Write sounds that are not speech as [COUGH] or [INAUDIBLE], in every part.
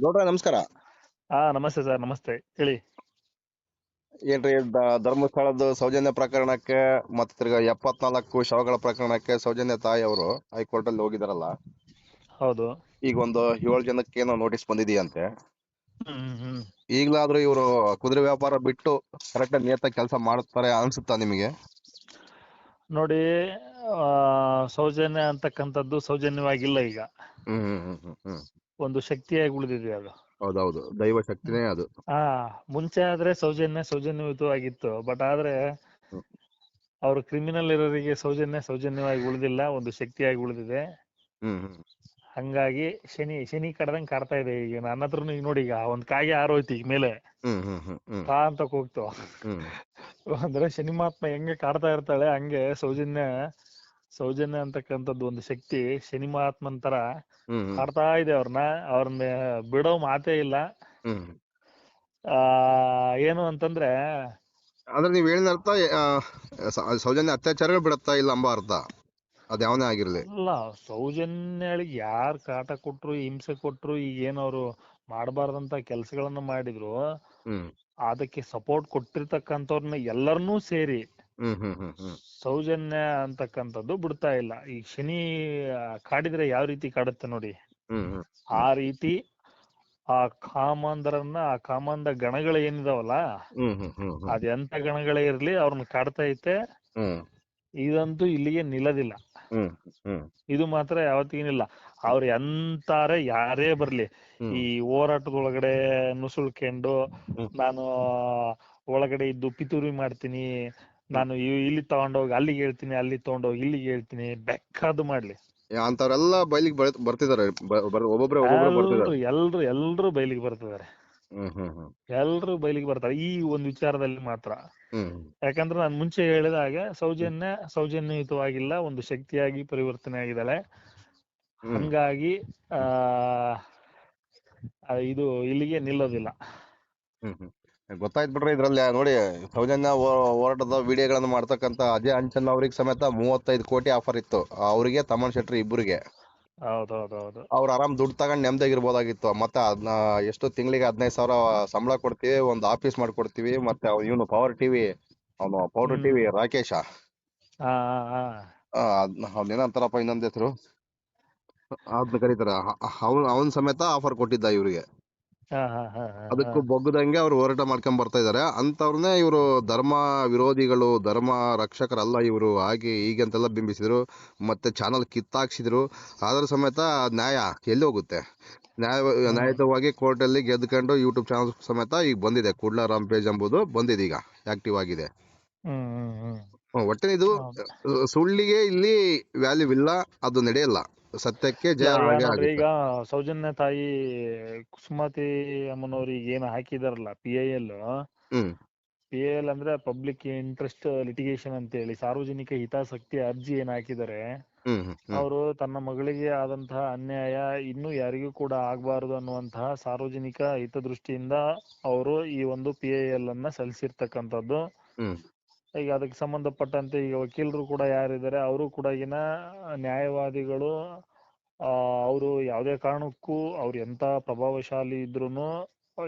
ಗೌಡ್ರ ನಮಸ್ಕಾರ. ಹಾ ನಮಸ್ತೆ ಸರ್ ನಮಸ್ತೆ. ಹೇಳಿ. ಏನ್ರಿ ದ- ಧರ್ಮಸ್ಥಳದ ಸೌಜನ್ಯ ಪ್ರಕರಣಕ್ಕೆ ಮತ್ತೆ ತಿರ್ಗಾ ಎಪ್ಪತ್ನಾಲ್ಕು ಶವಗಳ ಪ್ರಕರಣಕ್ಕೆ ಸೌಜನ್ಯ ತಾಯಿ ಅವರು ಹೈಕೋರ್ಟ್ ಅಲ್ಲಿ ಹೋಗಿದಾರಲ್ಲ. ಹೌದು. ಈಗ ಒಂದು ಏಳು ಜನಕ್ಕೆ ಏನೋ ನೋಟಿಸ್ ಬಂದಿದೆಯಂತೆ. ಹ್ಮ್ ಹ್ಮ್ ಈಗಲಾದ್ರೂ ಇವರು ಕುದುರೆ ವ್ಯಾಪಾರ ಬಿಟ್ಟು ಕರೆಕ್ಟ್ ನಿಯತ ಕೆಲಸ ಮಾಡುತ್ತಾರೆ ಅನ್ಸುತ್ತಾ ನಿಮಗೆ? ನೋಡಿ ಆ, ಸೌಜನ್ಯ ಅಂತಕ್ಕಂಥದ್ದು ಸೌಜನ್ಯವಾಗಿಲ್ಲ ಈಗ. ಒಂದು ಶಕ್ತಿಯಾಗಿ ಉಳಿದಿದೆ ಅದು. ಹೌದೌದು. ದೈವ ಶಕ್ತಿನೇ ಅದು. ಹಾ ಮುಂಚೆ ಆದ್ರೆ ಸೌಜನ್ಯ ಸೌಜನ್ಯಯುತವಾಗಿತ್ತು. ಬಟ್ ಆದ್ರೆ. ಅವರು ಕ್ರಿಮಿನಲ್ ಇರೋರಿಗೆ ಸೌಜನ್ಯ ಸೌಜನ್ಯವಾಗಿ ಉಳಿದಿಲ್ಲ. ಒಂದು ಶಕ್ತಿಯಾಗಿ ಉಳಿದಿದೆ. ಹ್ಮ್ ಹ್ಮ್. ಹಂಗಾಗಿ ಶನಿ ಶನಿ ಕಡ್ದಂಗ್ ಕಾಡ್ತಾ ಇದೆ ಈಗ. ನನ್ನ ಹತ್ರನು ಈಗ ನೋಡಿ ಈಗ ಒಂದ್ ಕಾಗೆ ಆರೋಯ್ತು ಈಗ ಮೇಲೆ. ತಾ ಅಂತ ಕೂಗ್ತು. ಅಂದ್ರೆ ಶನಿ ಮಹಾತ್ಮ ಹೆಂಗೆ ಕಾಡ್ತಾ ಇರ್ತಾಳೆ ಹಂಗೆ ಸೌಜನ್ಯ ಸೌಜನ್ಯ ಅಂತಕ್ಕಂಥದ್ದು ಒಂದು ಶಕ್ತಿ ಶನಿ ಮಹಾತ್ಮನ್ ತರ ಕಾಡ್ತಾ ಇದೆ ಅವ್ರನ್ನ ಅವ್ರನ್ನ ಬಿಡೋ ಮಾತೇ ಇಲ್ಲ. ಆ ಏನು ಅಂತಂದ್ರೆ ಅಂದ್ರೆ ನೀವ್ ಹೇಳಿದ ಅರ್ಥ ಸೌಜನ್ಯ ಅತ್ಯಾಚಾರಗಳು ಬಿಡತ್ತಾ ಇಲ್ಲ ಅಂಬ ಅರ್ಥ? ಅದ್ ಯಾವನೇ ಆಗಿರ್ಲಿ. ಅಲ್ಲ ಸೌಜನ್ಯಗಳಿಗೆ ಯಾರ್ ಕಾಟ ಕೊಟ್ರು ಹಿಂಸೆ ಕೊಟ್ರು ಈಗ ಏನವ್ರು ಮಾಡಬಾರ್ದಂತ ಕೆಲ್ಸಗಳನ್ನ ಮಾಡಿದ್ರು ಹ್ಮ್. ಅದಕ್ಕೆ ಸಪೋರ್ಟ್ ಕೊಟ್ಟಿರ್ತಕ್ಕಂಥವ್ರನ್ನ ಎಲ್ಲರನ್ನೂ ಸೇರಿ ಸೌಜನ್ಯ ಅಂತಕ್ಕಂಥದ್ದು ಬಿಡ್ತಾ ಇಲ್ಲ. ಈ ಶನಿ ಕಾಡಿದ್ರೆ ಯಾವ ರೀತಿ ಕಾಡುತ್ತೆ ನೋಡಿ. ಆ ರೀತಿ ಆ ಕಾಮಾಂಧರನ್ನ ಆ ಕಾಮಂದ ಗಣಗಳು ಏನಿದಾವಲ್ಲ ಅದ್ ಎಂತ ಗಣಗಳೇ ಇರ್ಲಿ ಅವ್ರನ್ನ ಕಾಡ್ತಾ ಐತೆ. ಇದಂತೂ ಇಲ್ಲಿಗೆ ನಿಲ್ಲದಿಲ್ಲ. ಇದು ಮಾತ್ರ ಯಾವತ್ತಿಗಿನಿಲ್ಲ. ಅವ್ರ ಎಂತಾರೆ ಯಾರೇ ಬರ್ಲಿ. ಈ ಹೋರಾಟದೊಳಗಡೆ ನುಸುಳ್ಕೊಂಡು. ನಾನು ಒಳಗಡೆ ಇದ್ದು ಪಿತೂರಿ ಮಾಡ್ತೀನಿ. ನಾನು ಇಲ್ಲಿ ತಗೊಂಡೋಗಿ ಅಲ್ಲಿಗೆ ಹೇಳ್ತೀನಿ ಅಲ್ಲಿ ತಗೊಂಡೋಗಿ ಇಲ್ಲಿಗೆ ಹೇಳ್ತೀನಿ. ಬೆಕ್ಕಾದ್ ಮಾಡ್ಲಿ. ಅಂತವ್ರೆಲ್ಲ ಬಯಲಿಗೆ ಬರ್- ಬರ್ತಿದಾರೆ ಒಬ್ಬೊಬ್ರೆ ಎಲ್ರು ಎಲ್ರು ಬಯಲಿಗೆ ಬರ್ತಿದಾರೆ ಹ್ಮ್ ಹ್ಮ್ ಹ್ಮ್. ಎಲ್ರು ಬಯಲಿಗೆ ಬರ್ತಾರೆ ಈ ಒಂದು ವಿಚಾರದಲ್ಲಿ ಮಾತ್ರ. ಹ್ಮ್ ಯಾಕಂದ್ರೆ ನಾನು ಮುಂಚೆ ಹೇಳಿದ ಹಾಗೆ ಸೌಜನ್ಯ ಸೌಜನ್ಯಯುತವಾಗಿಲ್ಲ ಒಂದು ಶಕ್ತಿಯಾಗಿ ಪರಿವರ್ತನೆ ಆಗಿದ್ದಾಳೆ. ಹಂಗಾಗಿ ಆ ಇದು ಇಲ್ಲಿಗೆ ನಿಲ್ಲೋದಿಲ್ಲ. ಹ್ಮ್ ಹ್ಮ್. ಗೊತ್ತಾಯ್ತು ಬಿಡ್ರಿ ಇದ್ರಲ್ಲಿ ನೋಡಿ ಸೌಜನ್ಯ ಹೋರಾಟದ ವಿಡಿಯೋಗಳನ್ನು ಮಾಡ್ತಕ್ಕಂತ ಅಜಯ್ ಅಂಚನ್ ಅವ್ರಿಗೆ ಸಮೇತ ಮೂವತ್ತೈದು ಕೋಟಿ ಆಫರ್ ಇತ್ತು. ಅವ್ರಿಗೆ ತಮನ್ ಶೆಟ್ರಿ ಇಬ್ಬರಿಗೆ. ಹೌದೌದೌದು. ಅವ್ರು ಆರಾಮ್ ದುಡ್ಡು ತಗೊಂಡ್ ನೆಮ್ಮದಿಯಾಗಿರ್ಬೋದಾಗಿತ್ತು ಮತ್ತೆ ಅದ್ನ ಎಷ್ಟು ತಿಂಗಳಿಗೆ ಹದಿನೈದು ಸಾವಿರ ಸಂಬಳ ಕೊಡ್ತೀವಿ ಒಂದು ಆಫೀಸ್ ಮಾಡ್ಕೊಡ್ತೀವಿ ಮತ್ತೆ ಇವನು ಪವರ್ ಟಿವಿ ಅವನು ಪೌಡರ್ ಟಿವಿ ರಾಕೇಶ. ಅವ್ನ ಹಾ ಅವನೇನಂತಾರಪ್ಪ ಇನ್ನೊಂದ್ ಹೆಸರು? ಅದ್ನ ಕರೀತಾರ ಅವನ್ ಅವನ್ ಸಮೇತ ಆಫರ್ ಕೊಟ್ಟಿದ್ದ ಇವ್ರಿಗೆ. ಅದಕ್ಕೂ ಬೊಗ್ಗದಂಗೆ ಅವ್ರು ಹೋರಾಟ ಮಾಡ್ಕೊಂಡ್ ಬರ್ತಾ ಇದಾರೆ. ಅಂತವ್ರನ್ನೇ ಇವರು ಧರ್ಮ ವಿರೋಧಿಗಳು ಧರ್ಮ ರಕ್ಷಕರಲ್ಲ ಇವರು ಹಾಗೆ ಹೀಗೆ ಅಂತೆಲ್ಲ ಬಿಂಬಿಸಿದ್ರು ಮತ್ತೆ ಚಾನಲ್ ಕಿತ್ತಾಕ್ಸಿದ್ರು. ಆದ್ರ ಸಮೇತ ನ್ಯಾಯ ಎಲ್ಲಿ ಹೋಗುತ್ತೆ? ನ್ಯಾಯ ನ್ಯಾಯಯುತವಾಗಿ ಕೋರ್ಟ್ ಅಲ್ಲಿ ಗೆದ್ಕೊಂಡು ಯೂಟ್ಯೂಬ್ ಚಾನಲ್ ಸಮೇತ ಈಗ ಬಂದಿದೆ. ಕೂಡ್ಲ ರಾಮ್ ಪೇಜ್ ಎಂಬುದು ಬಂದಿದೆ ಈಗ ಆಕ್ಟಿವ್ ಆಗಿದೆ. ಒಟ್ಟಿನ ಇದು ಸುಳ್ಳಿಗೆ ಇಲ್ಲಿ ವ್ಯಾಲ್ಯೂ ಇಲ್ಲ ಅದು ನಡೆಯಲ್ಲ. ಸತ್ಯಕ್ಕೆ ಜಯ ಈಗ ಆಗುತ್ತೆ. ಈಗ ಸೌಜನ್ಯ ತಾಯಿ ಕುಸುಮತಿ ಅಮ್ಮನವ್ರಿಗೆ ಏನ್ ಹಾಕಿದಾರಲ್ಲ ಪಿ ಐ ಎಲ್ ಹ್ಮ್. ಪಿ ಐ ಎಲ್ ಅಂದ್ರೆ ಪಬ್ಲಿಕ್ ಇಂಟ್ರೆಸ್ಟ್ ಲಿಟಿಗೇಷನ್ ಅಂತ ಹೇಳಿ ಸಾರ್ವಜನಿಕ ಹಿತಾಸಕ್ತಿ ಅರ್ಜಿ ಏನ್ ಹಾಕಿದಾರೆ ಹ್ಮ್ ಹ್ಮ್ ಹ್ಮ್. ಅವರು ತನ್ನ ಮಗಳಿಗೆ ಆದಂತಹ ಅನ್ಯಾಯ ಇನ್ನು ಯಾರಿಗೂ ಕೂಡ ಆಗ್ಬಾರ್ದು ಅನ್ನುವಂತಹ ಸಾರ್ವಜನಿಕ ಹಿತದೃಷ್ಟಿಯಿಂದ ಅವರು ಈ ಒಂದು ಪಿ ಐ ಎಲ್ ಅನ್ನ ಸಲ್ಲಿಸಿರ್ತಕ್ಕಂಥದ್ದು. ಹ್ಮ್. ಈಗ ಅದಕ್ಕೆ ಸಂಬಂಧಪಟ್ಟಂತೆ ಈಗ ವಕೀಲರು ಕೂಡ ಯಾರಿದ್ದಾರೆ ಅವರು ಕೂಡ ಈಗಿನ ನ್ಯಾಯವಾದಿಗಳು ಆ ಅವರು ಯಾವುದೇ ಕಾರಣಕ್ಕೂ ಅವ್ರು ಎಂತ ಪ್ರಭಾವಶಾಲಿ ಇದ್ರೂನು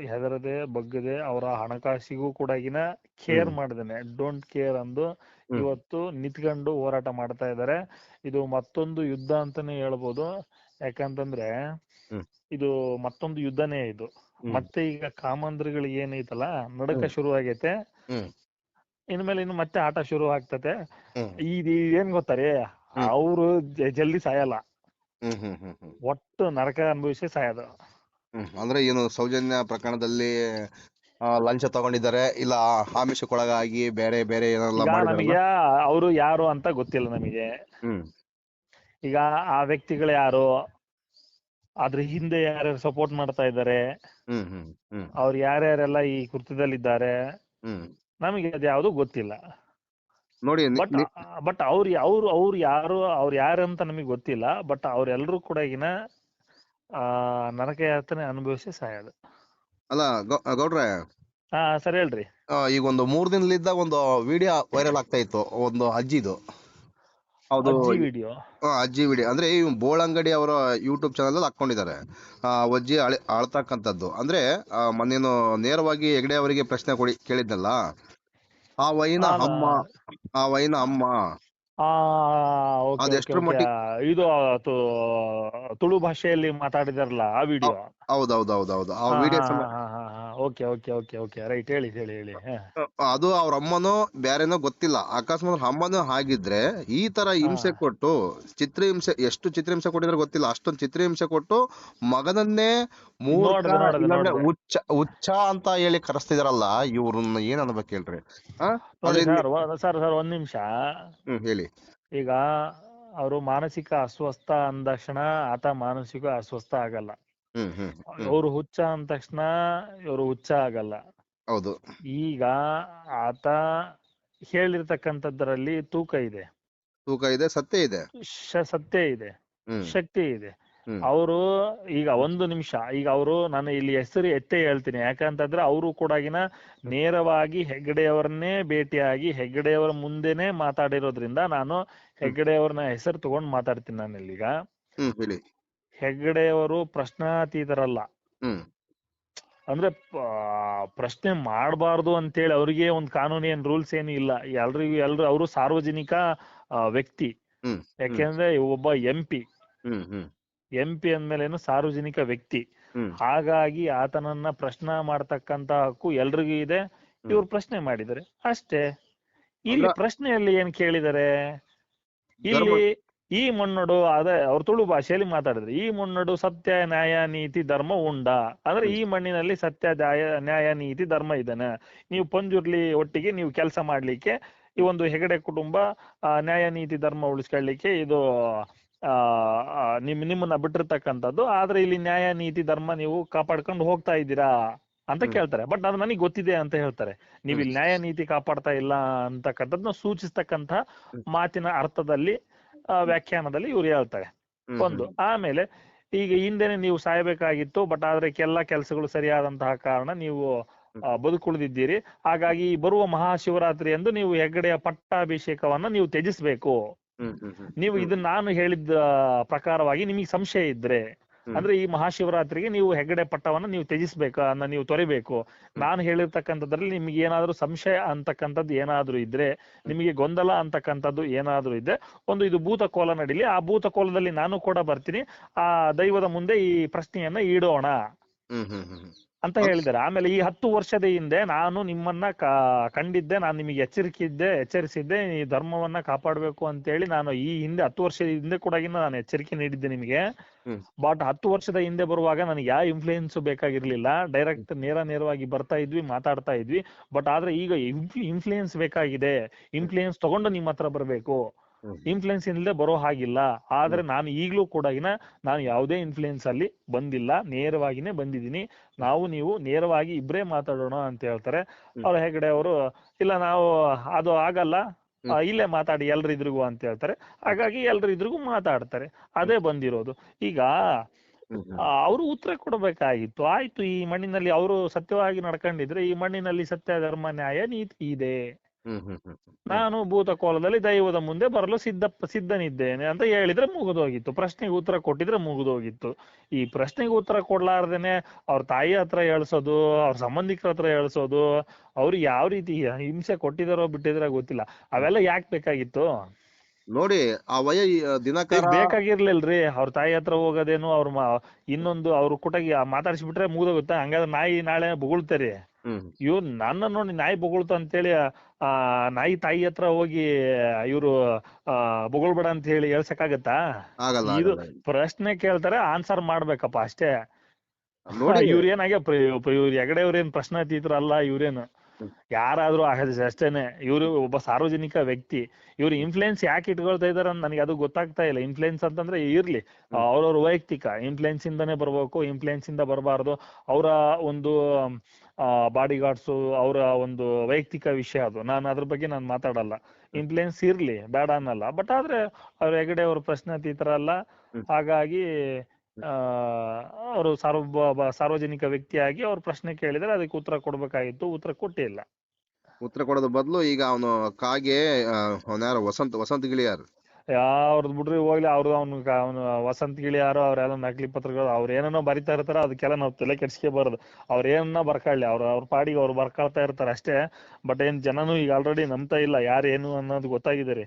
ಹೆದರದೆ ಬಗ್ಗದೆ ಅವರ ಹಣಕಾಸಿಗೂ ಕೂಡಗಿನ ಕೇರ್ ಹ್ಮ್. ಮಾಡ್ದೇನೆ. ಡೋಂಟ್ ಕೇರ್ ಅಂದು ಇವತ್ತು ನಿತ್ಕೊಂಡು ಹೋರಾಟ ಮಾಡ್ತಾ ಇದ್ದಾರೆ. ಇದು ಮತ್ತೊಂದು ಯುದ್ಧ ಅಂತಾನೆ ಹೇಳ್ಬೋದು. ಯಾಕಂತಂದ್ರೆ ಇದು ಮತ್ತೊಂದು ಯುದ್ಧನೇ ಇದು. ಮತ್ತೆ ಈಗ ಕಾಮಂದ್ರಿಗಳಿಗೆ ಏನೈತಲ್ಲ ನಡಕ. ಶುರು ಆಗೈತೆ. ಇನ್ಮೇಲೆ ಇನ್ನು ಮತ್ತೆ ಆಟ ಶುರು ಆಗ್ತತೆ. ಇದು ಏನ್ ಗೊತ್ತಾರೆ ರೀ? ಅವರು ಜಲ್ದಿ ಸಾಯಲ್ಲ. ಒಟ್ಟು ನರಕ ಅನುಭವಿಸಿ ಸಾಯೋದು. ಅಂದ್ರೆ ಏನು ಸೌಜನ್ಯ ಪ್ರಕರಣದಲ್ಲಿ ಲಂಚ ತಗೊಂಡಿದ್ದಾರೆ ಇಲ್ಲ ಆಮಿಷಕ್ಕೊಳಗಾಗಿ ಬೇರೆ ಬೇರೆ ನಮಗೆ ಅವರು ಯಾರು ಅಂತ ಗೊತ್ತಿಲ್ಲ ನಮಗೆ. ಈಗ ಆ ವ್ಯಕ್ತಿಗಳು ಯಾರು? ಅದ್ರ ಹಿಂದೆ ಯಾರ್ಯಾರು ಸಪೋರ್ಟ್ ಮಾಡ್ತಾ ಇದ್ದಾರೆ? ಅವ್ರು ಯಾರ್ಯಾರೆಲ್ಲ ಈ ಕೃತ್ಯದಲ್ಲಿದ್ದಾರೆ? ನಮಗೆ ಅದ್ಯಾವುದು ಗೊತ್ತಿಲ್ಲ. ನೋಡಿ ಬಟ್ ಅವ್ರ ಬಟ್ ಅವ್ರು ಅವ್ರು ಅವ್ರು ಯಾರು ಅವ್ರು ಯಾರು ಅಂತ ನಮಗೆ ಗೊತ್ತಿಲ್ಲ. ಬಟ್ ಅವ್ರೆಲ್ರೂ ಕೂಡ ಈಗಿನ ನರಕ ಯಾತನೆ ಅನುಭವಿಸಿ ಸಾಯೋದು. ಅಲ್ಲ ಗೌಡ್ರ. ಹಾ ಸರಿ ಹೇಳ್ರಿ. ಈಗ ಒಂದು ಮೂರ್ ದಿನಲಿದ್ದ ಒಂದು ವಿಡಿಯೋ ವೈರಲ್ ಆಗ್ತಾ ಇತ್ತು ಒಂದು ಅಜ್ಜಿದು. ಹೌದು ಅಜ್ಜಿ ವಿಡಿಯೋ? ಅಜ್ಜಿ ವಿಡಿಯೋ. ಅಂದ್ರೆ ಈ ಬೋಳಂಗಡಿ ಅವರ ಯೂಟ್ಯೂಬ್ ಚಾನಲ್ ಅಲ್ಲಿ ಹಾಕೊಂಡಿದ್ದಾರೆ ಅಜ್ಜಿ ಅಳಿ ಆಳ್ತಕ್ಕಂಥದ್ದು. ಅಂದ್ರೆ ಮೊನ್ನೆ ಮೊನ್ನೇನು ನೇರವಾಗಿ ಹೆಗ್ಡೆ ಅವರಿಗೆ ಪ್ರಶ್ನೆ ಕೊಡಿ ಕೇಳಿದ್ನಲ್ಲ? ಆ ವೈನ ಅಮ್ಮ ಆ ವೈನ ಅಮ್ಮ. ಆ ಓಕೆ ಅದ್ ಓಕೆ ಮಟ್ಟಿಗೆ- ಇದು ತುಳು ಭಾಷೆಯಲ್ಲಿ ಮಾತಾಡಿದಾರಲ್ಲ ಆ ವಿಡಿಯೋ? ಹೌದೌದೌದೌದು. ಆ video okay okay okay okay. Right ಹೇಳಿ ಹೇಳಿ ಹೇಳಿ. ಹಾ. ಅದು ಅವ್ರ ಅಮ್ಮನೋ ಬೇರೆನೋ ಗೊತ್ತಿಲ್ಲ. ಅಕಸ್ಮಾತ್ ಅಮ್ಮನೂ ಆಗಿದ್ರೆ ಈ ತರ ಹಿಂಸೆ ಕೊಟ್ಟು ಚಿತ್ರಹಿಂಸೆ ಎಷ್ಟು ಚಿತ್ರಹಿಂಸೆ ಕೊಟ್ಟಿದ್ರೆ ಗೊತ್ತಿಲ್ಲ ಅಷ್ಟೊಂದು ಚಿತ್ರಹಿಂಸೆ ಕೊಟ್ಟು ಮಗನನ್ನೇ ಮೂರ್ಖ ನೋಡ್ದೆ, ನೋಡ್ದೆ, ಇಲ್ಲಾಂದ್ರೆ ನೋಡ್ದೆ. ಹುಚ್ಚ ಹುಚ್ಚ ಅಂತ ಹೇಳಿ ಕರೆಸ್ತಿದಾರಲ್ಲ ಇವ್ರನ್ನ ಏನ್ ಅನ್ಬೇಕು ಹೇಳ್ರಿ? ಆ? ನೋಡಿ ಅದೇ- ಸರ್ ಸರ್ ಸರ್ ಒಂದ್ ನಿಮಿಷ. ಹ್ಮ್ ಹೇಳಿ. ಈಗ ಅವರು ಮಾನಸಿಕ ಅಸ್ವಸ್ಥ ಅಂದ ತಕ್ಷಣ ಆತ ಮಾನಸಿಕ ಅಸ್ವಸ್ಥ ಆಗಲ್ಲ. ಹ್ಮ್ ಹ್ಮ್ ಹುಚ್ಚ ಅಂದ ತಕ್ಷಣ ಇವ್ರು ಹುಚ್ಚ ಆಗಲ್ಲ. ಹೌದು. ಈಗ ಆತ ಹೇಳಿರ್ತಕ್ಕಂಥದ್ರಲ್ಲಿ ತೂಕ ಇದೆ. ತೂಕ ಇದೆ ಸತ್ಯ ಇದೆ. ಶ- ಸತ್ಯ ಇದೆ ಹ್ಮ್. ಶಕ್ತಿ ಇದೆ. ಹ್ಮ್. ಅವರು ಈಗ ಒಂದು ನಿಮಿಷ ಈಗ ಅವರು ನಾನು ಇಲ್ಲಿ ಹೆಸರು ಎತ್ತೇ ಹೇಳ್ತೀನಿ. ಯಾಕಂತಂದ್ರೆ ಅವರು ಕೂಡ ನೇರವಾಗಿ ಹೆಗ್ಗಡೆಯವರನ್ನೇ ಭೇಟಿಯಾಗಿ ಹೆಗ್ಗಡೆಯವರ ಮುಂದೆನೆ ಮಾತಾಡಿರೋದ್ರಿಂದ ನಾನು ಹೆಗ್ಗಡೆಯವ್ರನ್ನ ಹೆಸರು ತಗೊಂಡ್ ಮಾತಾಡ್ತೀನಿ ನಾನು ಇಲ್ಲಿಗ ಹ್ಮ್ ಹೇಳಿ. ಹೆಗ್ಗಡೆಯವರು ಪ್ರಶ್ನಾತೀತರಲ್ಲ. ಅಂದ್ರೆ ಪ್ರಶ್ನೆ ಮಾಡಬಾರ್ದು ಅಂತೇಳಿ ಅವ್ರಿಗೆ ಒಂದು ಕಾನೂನು ಏನ್ ರೂಲ್ಸ್ ಏನು ಇಲ್ಲ. ಎಲ್ರಿಗೂ ಎಲ್ರು ಅವರು ಸಾರ್ವಜನಿಕ ವ್ಯಕ್ತಿ. ಯಾಕೆಂದ್ರೆ ಒಬ್ಬ ಎಂ ಪಿ. ಎಂ ಪಿ ಅಂದ್ಮೇಲೆ ಏನು ಸಾರ್ವಜನಿಕ ವ್ಯಕ್ತಿ. ಹಾಗಾಗಿ ಆತನನ್ನ ಪ್ರಶ್ನ ಮಾಡ್ತಕ್ಕಂತ ಹಕ್ಕು ಎಲ್ರಿಗೂ ಇದೆ. ಇವ್ರು ಪ್ರಶ್ನೆ ಮಾಡಿದರೆ ಅಷ್ಟೇ. ಇಲ್ಲಿ ಪ್ರಶ್ನೆಯಲ್ಲಿ ಏನ್ ಕೇಳಿದರೆ? ಇಲ್ಲಿ ಈ ಮಣ್ಣಡು ಅದೇ ಅವ್ರ ತುಳು ಭಾಷೆಯಲ್ಲಿ ಮಾತಾಡಿದ್ರು. ಈ ಮಣ್ಣಡು ಸತ್ಯ ನ್ಯಾಯ ನೀತಿ ಧರ್ಮ ಉಂಡ. ಅಂದ್ರೆ ಈ ಮಣ್ಣಿನಲ್ಲಿ ಸತ್ಯ ನ್ಯಾಯ ನ್ಯಾಯ ನೀತಿ ಧರ್ಮ ಇದ್ದಾನೆ ನೀವು ಪಂಜುರ್ಲಿ ಒಟ್ಟಿಗೆ ನೀವು ಕೆಲಸ ಮಾಡ್ಲಿಕ್ಕೆ ಈ ಒಂದು ಹೆಗಡೆ ಕುಟುಂಬ ನ್ಯಾಯ ನೀತಿ ಧರ್ಮ ಉಳಿಸ್ಕೊಳ್ಳಿಕ್ಕೆ ಇದು ಆ ನಿಮ್ ನಿಮ್ಮನ್ನ ಬಿಟ್ಟಿರ್ತಕ್ಕಂಥದ್ದು. ಆದ್ರೆ ಇಲ್ಲಿ ನ್ಯಾಯ ನೀತಿ ಧರ್ಮ ನೀವು ಕಾಪಾಡ್ಕೊಂಡು ಹೋಗ್ತಾ ಇದ್ದೀರಾ ಅಂತ ಕೇಳ್ತಾರೆ. ಬಟ್ ಅದು ನನಗೆ ಗೊತ್ತಿದೆ ಅಂತ ಹೇಳ್ತಾರೆ. ನೀವು ಇಲ್ಲಿ ನ್ಯಾಯ ನೀತಿ ಕಾಪಾಡ್ತಾ ಇಲ್ಲ ಅಂತಕ್ಕಂಥದ್ದನ್ನ ಸೂಚಿಸ್ತಕ್ಕಂತ. ಮಾತಿನ ಅರ್ಥದಲ್ಲಿ ವ್ಯಾಖ್ಯಾನದಲ್ಲಿ ಇವ್ರು ಹೇಳ್ತಾರೆ. ಒಂದು ಆಮೇಲೆ ಈಗ ಹಿಂದೆನೆ ನೀವು ಸಾಯಬೇಕಾಗಿತ್ತು ಬಟ್ ಆದ್ರೆ ಕೆಲ ಕೆಲಸಗಳು ಸರಿಯಾದಂತಹ ಕಾರಣ ನೀವು ಬದುಕುಳಿದಿದ್ದೀರಿ. ಹಾಗಾಗಿ ಬರುವ ಮಹಾಶಿವರಾತ್ರಿ ಎಂದು ನೀವು ಹೆಗ್ಗಡೆಯ ಪಟ್ಟಾಭಿಷೇಕವನ್ನ ನೀವು ತ್ಯಜಿಸ್ಬೇಕು. ನೀವು. ಇದನ್ನ ನಾನು ಹೇಳಿದ ಪ್ರಕಾರವಾಗಿ ನಿಮಗೆ ಸಂಶಯ ಇದ್ರೆ. ಅಂದ್ರೆ ಈ ಮಹಾಶಿವರಾತ್ರಿಗೆ ನೀವು ಹೆಗ್ಗಡೆ ಪಟ್ಟವನ್ನ ನೀವು ತ್ಯಜಿಸ್ಬೇಕು ಅನ್ನ ನೀವು ತೊರಿಬೇಕು. ನಾನು ಹೇಳಿರ್ತಕ್ಕಂಥದ್ರಲ್ಲಿ ನಿಮ್ಗೆ ಏನಾದ್ರೂ ಸಂಶಯ ಅಂತಕ್ಕಂಥದ್ದು ಏನಾದ್ರೂ ಇದ್ರೆ ನಿಮಗೆ ಗೊಂದಲ ಅಂತಕ್ಕಂಥದ್ದು ಏನಾದ್ರೂ ಇದ್ರೆ ಒಂದು ಇದು ಭೂತಕೋಲ ನಡೀಲಿ. ಆ ಭೂತಕೋಲದಲ್ಲಿ ನಾನು ಕೂಡ ಬರ್ತೀನಿ. ಆ ದೈವದ ಮುಂದೆ ಈ ಪ್ರಶ್ನೆಯನ್ನ ಹ್ಮ್. ಅಂತ ಹೇಳಿದ್ದಾರೆ. ಆಮೇಲೆ ಈ ಹತ್ತು ವರ್ಷದ ಹಿಂದೆ ನಾನು ನಿಮ್ಮನ್ನ ಕಂಡಿದ್ದೆ ನಾನು ನಿಮಗೆ ಎಚ್ಚರಿಕಿದ್ದೆ ಎಚ್ಚರಿಸಿದ್ದೆ ಈ ಧರ್ಮವನ್ನ ಕಾಪಾಡಬೇಕು ಅಂತೇಳಿ ನಾನು ಈ ಹಿಂದೆ ಹತ್ತು ವರ್ಷದ ಹಿಂದೆ ಕೂಡ ನಾನು ಎಚ್ಚರಿಕೆ ನೀಡಿದ್ದೆ ನಿಮಗೆ. ಬಟ್ ಹತ್ತು ವರ್ಷದ ಹಿಂದೆ ಬರುವಾಗ ನನಗೆ ಯಾವ ಇನ್ಫ್ಲೂಯೆನ್ಸ್ ಬೇಕಾಗಿರ್ಲಿಲ್ಲ. ಡೈರೆಕ್ಟ್ ನೇರ ನೇರವಾಗಿ ಬರ್ತಾ ಇದ್ವಿ ಮಾತಾಡ್ತಾ ಇದ್ವಿ. ಬಟ್ ಆದ್ರೆ ಈಗ ಇನ್ಫ್ಲೂಯೆನ್ಸ್ ಬೇಕಾಗಿದೆ. ಇನ್ಫ್ಲೂಯೆನ್ಸ್ ತಗೊಂಡು ನಿಮ್ಮ ಹತ್ರ ಬರಬೇಕು. ಇನ್ಫ್ಲೂಯೆನ್ಸ್ ಇಲ್ಲದೆ ಬರೋ ಹಾಗಿಲ್ಲ. ಆದ್ರೆ ನಾನು ಈಗ್ಲೂ ಕೂಡ ನಾನು ಯಾವುದೇ ಇನ್ಫ್ಲುಯೆನ್ಸ್ ಅಲ್ಲಿ ಬಂದಿಲ್ಲ. ನೇರವಾಗಿನೇ ಬಂದಿದ್ದೀನಿ. ನಾವು ನೀವು ನೇರವಾಗಿ ಇಬ್ರೇ ಮಾತಾಡೋಣ ಅಂತ ಹೇಳ್ತಾರೆ. ಅವ್ರ ಹೆಗಡೆ ಅವರು ಇಲ್ಲ ನಾವು ಅದು ಆಗಲ್ಲ. ಇಲ್ಲೇ ಮಾತಾಡಿ ಎಲ್ರಿದ್ರಿಗೂ ಅಂತ ಹೇಳ್ತಾರೆ. ಹಾಗಾಗಿ ಎಲ್ರಿದ್ರಿಗೂ ಮಾತಾಡ್ತಾರೆ. ಅದೇ ಬಂದಿರೋದು. ಈಗ. ಅವರು ಉತ್ತರ ಕೊಡಬೇಕಾಗಿತ್ತು. ಆಯ್ತು ಈ ಮಣ್ಣಿನಲ್ಲಿ ಅವರು ಸತ್ಯವಾಗಿ ನಡ್ಕೊಂಡಿದ್ರೆ ಈ ಮಣ್ಣಿನಲ್ಲಿ ಸತ್ಯ ಧರ್ಮ ನ್ಯಾಯ ನೀತಿ ಇದೆ. ನಾನು ಭೂತಕೋಲದಲ್ಲಿ ದೈವದ ಮುಂದೆ ಬರಲು ಸಿದ್ಧ ಸಿದ್ಧನಿದ್ದೇನೆ ಅಂತ ಹೇಳಿದ್ರೆ ಮುಗಿದೋಗಿತ್ತು. ಪ್ರಶ್ನೆಗೆ ಉತ್ತರ ಕೊಟ್ಟಿದ್ರೆ ಮುಗಿದೋಗಿತ್ತು. ಈ ಪ್ರಶ್ನೆಗೆ ಉತ್ತರ ಕೊಡ್ಲಾರ್ದೇನೆ ಅವ್ರ ತಾಯಿ ಹತ್ರ ಹೇಳ್ಸೋದು ಅವ್ರ ಸಂಬಂಧಿಕರ ಹತ್ರ ಹೇಳ್ಸೋದು ಅವ್ರಿಗೆ ಯಾವ ರೀತಿ ಹಿಂಸೆ ಕೊಟ್ಟಿದಾರೋ ಬಿಟ್ಟಿದ್ರೆ ಗೊತ್ತಿಲ್ಲ. ಅವೆಲ್ಲ ಯಾಕೆ ಬೇಕಾಗಿತ್ತು? ನೋಡಿ ಆ ವಯ ದಿನಕಾರ ಬೇಕಾಗಿರ್ಲಿಲ್ರಿ. ಅವ್ರ ತಾಯಿ ಹತ್ರ ಹೋಗೋದೇನು ಅವ್ರ ಇನ್ನೊಂದು ಅವ್ರ ಕುಟಗಿ ಮಾತಾಡ್ಸಿಬಿಟ್ರೆ ಮುಗಿದೋಗುತ್ತೆ. ಹಂಗಾದ್ರೆ ನಾಯಿ ನಾಳೆ ಬೊಗಳ್ತಾರೆ. ಇವ್ ನನ್ನ ನೋಡಿ ನಾಯಿ ಬೊಗಳ್ತು ಅಂತೇಳಿ ಆ ನಾಯಿ ತಾಯಿ ಹತ್ರ ಹೋಗಿ ಇವ್ರು ಆ ಬೊಗಳ್ಬೇಡ ಅಂತ ಹೇಳಿ ಹೇಳ್ಸಕ್ಕಾಗತ್ತಾ ಇದು ಪ್ರಶ್ನೆ ಕೇಳ್ತಾರೆ ಆನ್ಸರ್ ಮಾಡ್ಬೇಕಪ್ಪ ಅಷ್ಟೇ. ನೋಡಿ. ಇವ್ರ ಏನಾಗೆ ಇವ್ರ ಹೆಗಡೆ ಇವ್ರೇನ್ ಪ್ರಶ್ನಾತೀತರಲ್ಲ ಇವ್ರೇನು. ಯಾರಾದ್ರೂ ಅಷ್ಟೇನೆ. ಇವ್ರು ಒಬ್ಬ ಸಾರ್ವಜನಿಕ ವ್ಯಕ್ತಿ. ಇವ್ರು ಇನ್ಫ್ಲುಯೆನ್ಸ್ ಯಾಕೆ ಇಟ್ಕೊಳ್ತಾ ಇದಾರೆ ಅಂತ ನನಗೆ ಅದು ಗೊತ್ತಾಗ್ತಾ ಇಲ್ಲ. ಇನ್ಫ್ಲುಯೆನ್ಸ್ ಅಂತಂದ್ರೆ ಇರ್ಲಿ. ಅವ್ರವ್ರ ವೈಯಕ್ತಿಕ. ಇನ್ಫ್ಲುಯೆನ್ಸ್ ಇಂದಾನೆ ಬರ್ಬೇಕು ಇನ್ಫ್ಲುಯೆನ್ಸ್ ಇಂದ ಬರಬಾರ್ದು. ಅವರ ಒಂದು ಬಾಡಿ ಗಾರ್ಡ್ಸ್ ಅವರ ಒಂದು ವೈಯಕ್ತಿಕ ವಿಷಯ ಅದು. ನಾನು ಅದ್ರ ಬಗ್ಗೆ ನಾನು ಮಾತಾಡಲ್ಲ. ಇನ್ಫ್ಲುಯೆನ್ಸ್ ಇರ್ಲಿ ಬೇಡ ಅನ್ನಲ್ಲ. ಬಟ್ ಆದ್ರೆ ಅವ್ರ ಹೆಗಡೆ ಅವ್ರ ಪ್ರಶ್ನಾತೀತರ ಅಲ್ಲ. ಹಾಗಾಗಿ ಅವರು ಸಾರ್ವ ಸಾರ್ವಜನಿಕ ವ್ಯಕ್ತಿಯಾಗಿ ಅವ್ರ ಪ್ರಶ್ನೆ ಕೇಳಿದ್ರೆ ಅದಕ್ಕೆ ಉತ್ತರ ಕೊಡ್ಬೇಕಾಗಿತ್ತು ಉತ್ತರ ಕೊಟ್ಟೇ ಇಲ್ಲ ಉತ್ತರ ಕೊಡೋದ್ ಬದಲು ಈಗ ಅವನು ಕಾಗೆ ಅವನ್ಯಾರು ವಸಂತ ವಸಂತ ಗಿಳಿಯಾರ್? ಯಾವ್ದು ಬಿಡ್ರಿ ಹೋಗ್ಲಿ ಅವ್ರದ್ದು ಅವ್ನು ಅವನು ವಸಂತ ಗಿಳಿಯಾರು ಅವ್ರೆಲ್ಲ ನಕಲಿ ಪತ್ರಗಳು ಅವ್ರ ಏನೇನೋ ಬರಿತಾ ಇರ್ತಾರ ಅದಕ್ಕೆಲ್ಲ ನಾವು ತಲೆ ಕೆಡ್ಸ್ಕೊಬಾರ್ದು ಅವ್ರ ಏನನ್ನ ಬರ್ಕೊಳ್ಳಿ ಅವ್ರ ಅವ್ರ ಪಾಡಿಗೆ ಅವ್ರು ಬರ್ಕೊಳ್ತಾ ಇರ್ತಾರೆ ಅಷ್ಟೇ. ಬಟ್ ಏನ್ ಜನನು ಈಗ ಆಲ್ರೆಡಿ ನಂಬ್ತಾ ಇಲ್ಲ ಯಾರೇನು ಏನು ಅನ್ನೋದು ಗೊತ್ತಾಗಿದೆ ರೀ.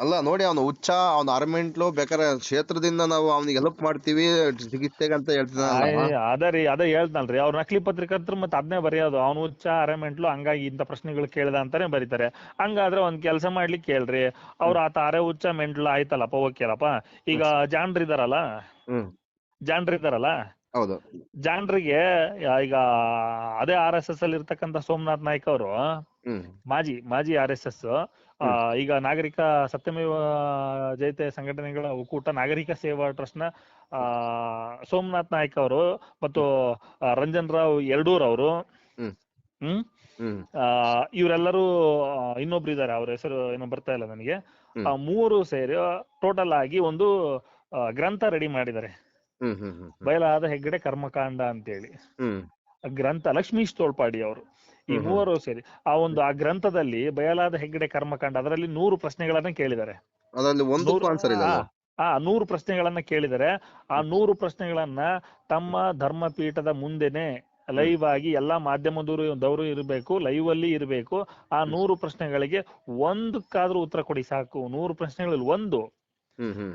ಅಲ್ಲ ನೋಡಿ ಅವನು ಹುಚ್ಚ ಅವ್ನ ಅರ್ಮೆಂಟ್ಲು ಬೇಕಾದ್ರೆ ಕ್ಷೇತ್ರದಿಂದ ನಾವು ಅವನಿಗೆ ಹೆಲ್ಪ್ ಮಾಡ್ತೀವಿ ಚಿಕಿತ್ಸೆಗೆ ಅಂತ ಹೇಳ್ತಿದ್ದಾನಲ್ಲ ಅದೇ ರೀ ಅದೇ ಹೇಳ್ತಾನಲ್ರಿ. ಅವ್ರ ನಕಲಿ ಪತ್ರಕರ್ತರು ಮತ್ತೆ ಅದನ್ನೇ ಬರೆಯೋದು. ಅವ್ನು ಹುಚ್ಚ ಅರೆಮೆಂಟ್ಲು ಹಂಗಾಗಿ ಇಂಥ ಪ್ರಶ್ನೆಗಳು ಕೇಳಿದ ಅಂತಾನೆ ಬರೀತಾರೆ. ಹಂಗಾದ್ರೆ ಒಂದ್ ಕೆಲಸ ಮಾಡ್ಲಿಕ್ಕೆ ಕೇಳ್ರಿ ಅವ್ರ ಆತ ಅರೆ ಹುಚ್ಚ ಮೆಂಟ್ಲು ಆಯ್ತಲ್ಲಪ್ಪ ಓಕೆಲಪ್ಪ ಈಗ ಜಾನ್ರ್ ಇದಾರಲ್ಲ? ಜಾನ್ರ್ ಇದಾರಲ್ಲ? ಹೌದು. ಜಾನ್ರಿಗೆ ಈಗ ಅದೇ ಆರ್ ಎಸ್ ಎಸ್ ಅಲ್ಲಿ ಇರ್ತಕ್ಕಂತ ಸೋಮನಾಥ್ ನಾಯ್ಕ ಅವರು ಮಾಜಿ ಮಾಜಿ ಆರ್ ಎಸ್ ಎಸ್ ಈಗ ನಾಗರಿಕ ಸತ್ಯಮೇವ ಜಯತೆ ಸಂಘಟನೆಗಳ ಒಕ್ಕೂಟ ನಾಗರಿಕ ಸೇವಾ ಟ್ರಸ್ಟ್ನ ಆ, ಸೋಮನಾಥ್ ನಾಯ್ಕ ಅವರು ಮತ್ತು ರಂಜನ್ ರಾವ್ ಎರಡೂರ್ ಅವರು. ಹ್ಮ್. ಇವರೆಲ್ಲರೂ ಇನ್ನೊಬ್ರು ಇದಾರೆ ಅವ್ರ ಹೆಸರು ಏನೋ ಬರ್ತಾ ಇಲ್ಲ ನನಗೆ. ಮೂರು ಸೇರಿ ಟೋಟಲ್ ಆಗಿ ಒಂದು ಗ್ರಂಥ ರೆಡಿ ಮಾಡಿದ್ದಾರೆ. ಬಯಲಾದ ಹೆಗ್ಗಡೆ ಕರ್ಮಕಾಂಡ ಅಂತೇಳಿ. ಗ್ರಂಥ ಲಕ್ಷ್ಮೀಶ್ ತೋಳ್ಪಾಡಿ ಅವರು. ಈ. ಮೂವರು ಸೇರಿ ಆ ಒಂದು ಆ ಗ್ರಂಥದಲ್ಲಿ ಬಯಲಾದ ಹೆಗ್ಗಡೆ ಕರ್ಮಕಾಂಡ ಅದರಲ್ಲಿ ನೂರು ಪ್ರಶ್ನೆಗಳನ್ನ ಕೇಳಿದ್ದಾರೆ. ಆ, ನೂರು ಪ್ರಶ್ನೆಗಳನ್ನ ಕೇಳಿದರೆ ಆ ನೂರು ಪ್ರಶ್ನೆಗಳನ್ನ ತಮ್ಮ ಧರ್ಮಪೀಠದ ಮುಂದೆನೆ ಲೈವ್ ಆಗಿ ಎಲ್ಲಾ ಮಾಧ್ಯಮದವರು ದವರು ಇರಬೇಕು ಲೈವ್ ಅಲ್ಲಿ ಇರಬೇಕು. ಆ ನೂರು ಪ್ರಶ್ನೆಗಳಿಗೆ ಒಂದಕ್ಕಾದ್ರೂ ಉತ್ತರ ಕೊಡಿ ಸಾಕು. ನೂರು ಪ್ರಶ್ನೆಗಳಲ್ಲಿ ಒಂದು.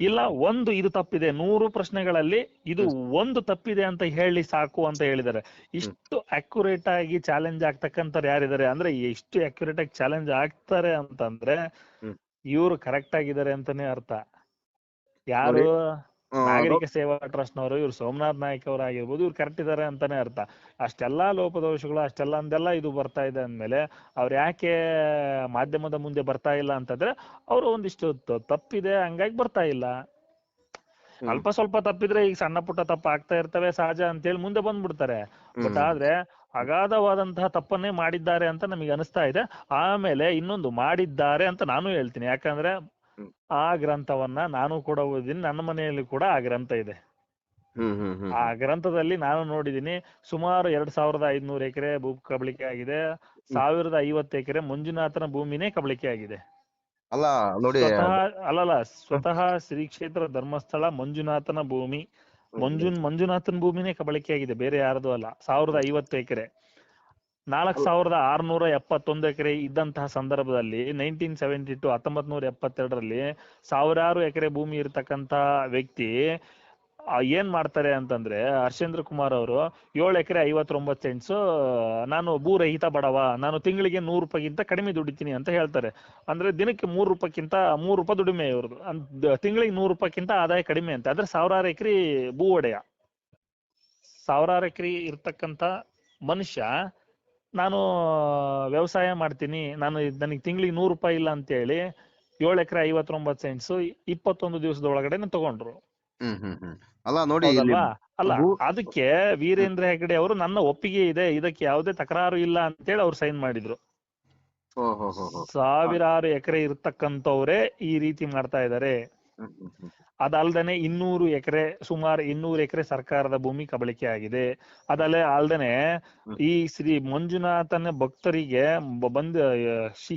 ಇಲ್ಲ ಒಂದು ಇದು ತಪ್ಪಿದೆ. ನೂರು ಪ್ರಶ್ನೆಗಳಲ್ಲಿ ಇದು ಒಂದು ತಪ್ಪಿದೆ ಅಂತ ಹೇಳಿ ಸಾಕು ಅಂತ ಹೇಳಿದ್ದಾರೆ. ಇಷ್ಟು ಅಕ್ಯುರೇಟ್ ಆಗಿ ಚಾಲೆಂಜ್ ಆಗ್ತಕ್ಕಂಥವ್ರು ಯಾರಿದ್ದಾರೆ? ಅಂದ್ರೆ ಎಷ್ಟು ಅಕ್ಯುರೇಟ್ ಆಗಿ ಚಾಲೆಂಜ್ ಆಗ್ತಾರೆ ಅಂತಂದ್ರೆ. ಇವ್ರು ಕರೆಕ್ಟ್ ಆಗಿದ್ದಾರೆ ಅಂತಾನೆ ಅರ್ಥ. ಯಾರು ನಾಗರಿಕ ಸೇವಾ ಟ್ರಸ್ಟ್ ನವರು ಇವ್ರು ಸೋಮನಾಥ್ ನಾಯಕ್ ಅವ್ರು ಆಗಿರ್ಬೋದು ಇವ್ರು ಕರೆಕ್ಟ್ ಇದಾರೆ ಅಂತಾನೆ ಅರ್ಥ. ಅಷ್ಟೆಲ್ಲಾ ಲೋಪದೋಷಗಳು ಅಷ್ಟೆಲ್ಲ ಅಂದೆಲ್ಲ ಇದು ಬರ್ತಾ ಇದೆ ಅಂದ್ಮೇಲೆ ಅವ್ರು ಯಾಕೆ ಮಾಧ್ಯಮದ ಮುಂದೆ ಬರ್ತಾ ಇಲ್ಲ ಅಂತಂದ್ರೆ ಅವರು ಒಂದಿಷ್ಟು ತಪ್ಪಿದೆ ಹಂಗಾಗಿ ಬರ್ತಾ ಇಲ್ಲ. ಅಲ್ಪ ಸ್ವಲ್ಪ ತಪ್ಪಿದ್ರೆ ಈಗ ಸಣ್ಣ ಪುಟ್ಟ ತಪ್ಪ ಆಗ್ತಾ ಇರ್ತವೆ ಸಹಜ ಅಂತೇಳಿ ಮುಂದೆ ಬಂದ್ಬಿಡ್ತಾರೆ. ಬಟ್ ಆದ್ರೆ ಅಗಾಧವಾದಂತಹ ತಪ್ಪನ್ನೇ ಮಾಡಿದ್ದಾರೆ ಅಂತ ನಮಗೆ ಅನಿಸ್ತಾ ಇದೆ. ಆಮೇಲೆ ಇನ್ನೊಂದು ಮಾಡಿದ್ದಾರೆ ಅಂತ ನಾನು ಹೇಳ್ತೀನಿ. ಯಾಕಂದ್ರೆ. ಆ ಗ್ರಂಥವನ್ನ ನಾನು ಕೂಡ ಓದಿದ್ದೀನಿ ನನ್ನ ಮನೆಯಲ್ಲಿ ಕೂಡ ಆ ಗ್ರಂಥ ಇದೆ. ಆ ಗ್ರಂಥದಲ್ಲಿ ನಾನು ನೋಡಿದೀನಿ ಸುಮಾರು ಎರಡ್ ಸಾವಿರದ ಐದ್ನೂರು ಎಕರೆ ಭೂ ಕಬಳಿಕೆ ಆಗಿದೆ ಸಾವಿರದ ಐವತ್ತು ಎಕರೆ ಮಂಜುನಾಥನ ಭೂಮಿನೇ ಕಬಳಿಕೆ ಆಗಿದೆ. ಅಲ್ಲ ನೋಡಿ ಸ್ವತಃ ಅಲ್ಲಲ್ಲ ಸ್ವತಃ ಶ್ರೀ ಕ್ಷೇತ್ರ ಧರ್ಮಸ್ಥಳ ಮಂಜುನಾಥನ ಭೂಮಿ ಮಂಜುನ್ ಮಂಜುನಾಥನ್ ಭೂಮಿನೇ ಕಬಳಿಕೆ ಆಗಿದೆ ಬೇರೆ ಯಾರದು ಅಲ್ಲ ಸಾವಿರದ ಐವತ್ತು ಎಕರೆ. ನಾಲ್ಕ್ ಸಾವಿರದ ಆರ್ನೂರ ಎಪ್ಪತ್ತೊಂದು ಎಕರೆ ಇದ್ದಂತಹ ಸಂದರ್ಭದಲ್ಲಿ ನೈನ್ಟೀನ್ ಸೆವೆಂಟಿ ಟು ಹತ್ತೊಂಬತ್ ನೂರ ಎಪ್ಪತ್ತೆರಡರಲ್ಲಿ ಸಾವಿರಾರು ಎಕರೆ ಭೂಮಿ ಇರತಕ್ಕಂತ ವ್ಯಕ್ತಿ ಏನ್ ಮಾಡ್ತಾರೆ ಅಂತಂದ್ರೆ ಹರ್ಷೇಂದ್ರ ಕುಮಾರ್ ಅವರು ಏಳು ಎಕರೆ ಐವತ್ತೊಂಬತ್ತು ಸೆಂಟ್ಸ್ ನಾನು ಭೂರಹಿತ ಬಡವ ನಾನು ತಿಂಗಳಿಗೆ ನೂರು ರೂಪಾಯಿಗಿಂತ ಕಡಿಮೆ ದುಡಿತೀನಿ ಅಂತ ಹೇಳ್ತಾರೆ. ಅಂದ್ರೆ ದಿನಕ್ಕೆ ಮೂರು ರೂಪಾಯಿಗಿಂತ ಮೂರು ರೂಪಾಯಿ ದುಡಿಮೆ ಇವ್ರದ್ದು. ತಿಂಗಳಿಗೆ ನೂರು ರೂಪಾಯಿಗಿಂತ ಆದಾಯ ಕಡಿಮೆ ಅಂತ. ಅಂದ್ರೆ ಸಾವಿರಾರು ಎಕರೆ ಭೂ ಒಡೆಯ. ಸಾವಿರಾರು ಎಕರೆ ಇರ್ತಕ್ಕಂತ ಮನುಷ್ಯ ನಾನು ವ್ಯವಸಾಯ ಮಾಡ್ತೀನಿ. ನಾನು ನನಗೆ ತಿಂಗಳಿಗೆ ನೂರು ರೂಪಾಯಿ ಇಲ್ಲ ಅಂತ ಹೇಳಿ ಏಳು ಎಕರೆ ಐವತ್ತೊಂಬತ್ತು ಸೆಂಟ್ಸ್ ಇಪ್ಪತ್ತೊಂದು ದಿವಸದ ಒಳಗಡೆ ತಗೊಂಡ್ರು. ಅಲ್ಲ ನೋಡಿ ಅಲ್ಲ ಅದಕ್ಕೆ ವೀರೇಂದ್ರ ಹೆಗಡೆ ಅವರು ನನ್ನ ಒಪ್ಪಿಗೆ ಇದೆ. ಇದಕ್ಕೆ ಯಾವುದೇ ತಕರಾರು ಇಲ್ಲ ಅಂತೇಳಿ ಅವ್ರು ಸೈನ್ ಮಾಡಿದ್ರು. ಸಾವಿರಾರು ಎಕರೆ ಇರ್ತಕ್ಕಂಥವ್ರೆ ಈ ರೀತಿ ಮಾಡ್ತಾ ಹ್ಮ್. ಅದಲ್ದೇನೆ ಇನ್ನೂರು ಎಕರೆ ಸುಮಾರು ಇನ್ನೂರು ಎಕರೆ ಸರ್ಕಾರದ ಭೂಮಿ ಕಬಳಿಕೆ ಆಗಿದೆ. ಅದಲ್ಲೇ ಅಲ್ದೇನೆ ಈ ಶ್ರೀ ಮಂಜುನಾಥನ ಭಕ್ತರಿಗೆ ಬಂದ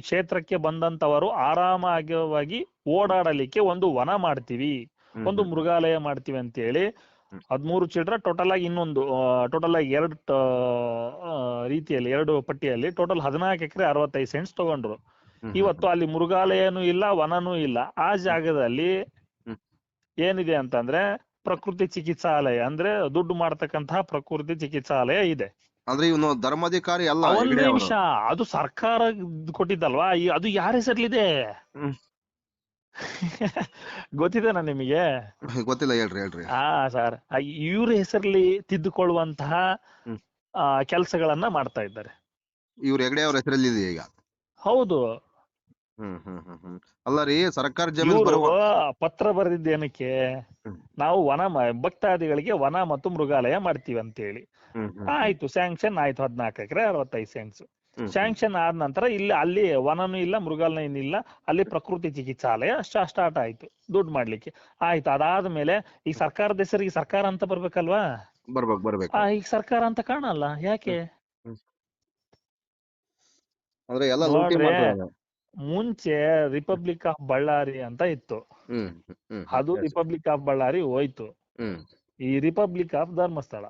ಕ್ಷೇತ್ರಕ್ಕೆ ಬಂದಂತವರು ಆರಾಮಾಗಿ ಓಡಾಡಲಿಕ್ಕೆ ಒಂದು ವನ ಮಾಡ್ತೀವಿ. ಒಂದು ಮೃಗಾಲಯ ಮಾಡ್ತೀವಿ ಅಂತ ಹೇಳಿ. ಹದ್ಮೂರು ಚಿಲ್ಡ್ರ ಟೋಟಲ್ ಆಗಿ ಇನ್ನೊಂದು ಟೋಟಲ್ ಆಗಿ ಎರಡು ರೀತಿಯಲ್ಲಿ ಎರಡು ಪಟ್ಟಿಯಲ್ಲಿ ಟೋಟಲ್ ಹದಿನಾಲ್ಕು ಎಕರೆ ಅರವತ್ತೈದು ಸೆಂಟ್ಸ್ ತಗೊಂಡ್ರು. ಇವತ್ತು ಅಲ್ಲಿ ಮೃಗಾಲಯನೂ ಇಲ್ಲ ವನನೂ ಇಲ್ಲ. ಆ ಜಾಗದಲ್ಲಿ. ಏನಿದೆ ಅಂತಂದ್ರೆ ಪ್ರಕೃತಿ ಚಿಕಿತ್ಸಾಲಯ ಅಂದ್ರೆ ದುಡ್ಡು ಮಾಡ್ತಕ್ಕಂತಹ ಪ್ರಕೃತಿ ಚಿಕಿತ್ಸಾಲಯ ಇದೆ. ಅಂದ್ರೆ ಇವನು ಧರ್ಮಾಧಿಕಾರಿ ಅಲ್ಲ ಒಂದ್. ನಿಮಿಷ ಅದು ಸರ್ಕಾರ ಕೊಟ್ಟಿದ್ದಲ್ವಾ? ಅದು ಯಾರ ಹೆಸರ್ಲಿದೆ. [LAUGHS] ಗೊತ್ತಿದೆನಾ ನಿಮಗೆ? [LAUGHS] ಗೊತ್ತಿಲ್ಲ ಹೇಳ್ರಿ ಹೇಳ್ರಿ. ಹಾ ಸರ್. ಇವ್ರ ಹೆಸರಲ್ಲಿ ತಿದ್ದುಕೊಳ್ಳುವಂತಹ ಕೆಲಸಗಳನ್ನ ಮಾಡ್ತಾ ಇದ್ದಾರೆ. ಇವ್ರ ಹೆಗಡೆ ಅವ್ರ ಹೆಸರಲ್ಲಿ ಇದೆ ಈಗ. ಹೌದು. ಹ್ಮ್ ಹ್ಮ್ ಹ್ಮ್ ಹ್ಮ್. ಅಲ್ಲ ರೀ ಸರ್ಕಾರ ಜಮೀನು ಇವರು ಬರುವ ಪತ್ರ ಬರೆದಿದ್ದೇನಕ್ಕೆ ಹ್ಮ್. ನಾವು ವನ ಮ- ಭಕ್ತಾದಿಗಳಿಗೆ ವನ ಮತ್ತು ಮೃಗಾಲಯ ಮಾಡ್ತೀವಿ ಅಂತ ಹೇಳಿ ಹ್ಮ್ ಹ್ಮ್. ಆಯ್ತು ಸ್ಯಾಂಕ್ಷನ್ ಆಯ್ತು ಹದಿನಾಲ್ಕು ಎಕರೆ ಅರವತ್ತೈದು ಸೆಂಟ್ಸ್ ಹ್ಮ್ ಸ್ಯಾಂಕ್ಷನ್ ಆದ ನಂತರ ಇಲ್ಲಿ ಅಲ್ಲಿ ವನನು ಇಲ್ಲ ಮೃಗಾಲಯ ಇಲ್ಲ ಅಲ್ಲಿ ಪ್ರಕೃತಿ ಚಿಕಿತ್ಸಾಲಯ ಸ್ಟಾರ್ಟ್ ಆಯ್ತು ದುಡ್ಡು ಮಾಡ್ಲಿಕ್ಕೆ. ಆಯ್ತು ಅದಾದ್ಮೇಲೆ ಈ ಸರ್ಕಾರದ ಹೆಸರಿಗೆ ಸರ್ಕಾರ ಅಂತ ಬರ್ಬೇಕಲ್ವಾ? ಬರ್ಬೇಕು ಬರ್ಬೇಕು. ಆ ಈಗ ಸರ್ಕಾರ ಅಂತ ಕಾಣಲ್ಲ ಯಾಕೆ? ಅಂದ್ರೆ ಎಲ್ಲ ಲೂಟಿ ನೋಡ್ರಿ. ಮಾಡ್ತಾರೆ ಮುಂಚೆ ರಿಪಬ್ಲಿಕ್ ಆಫ್ ಬಳ್ಳಾರಿ ಅಂತ ಇತ್ತು. ಅದು ರಿಪಬ್ಲಿಕ್ ಆಫ್ ಬಳ್ಳಾರಿ ಹೋಯ್ತು. ಈ ರಿಪಬ್ಲಿಕ್ ಆಫ್ ಧರ್ಮಸ್ಥಳ.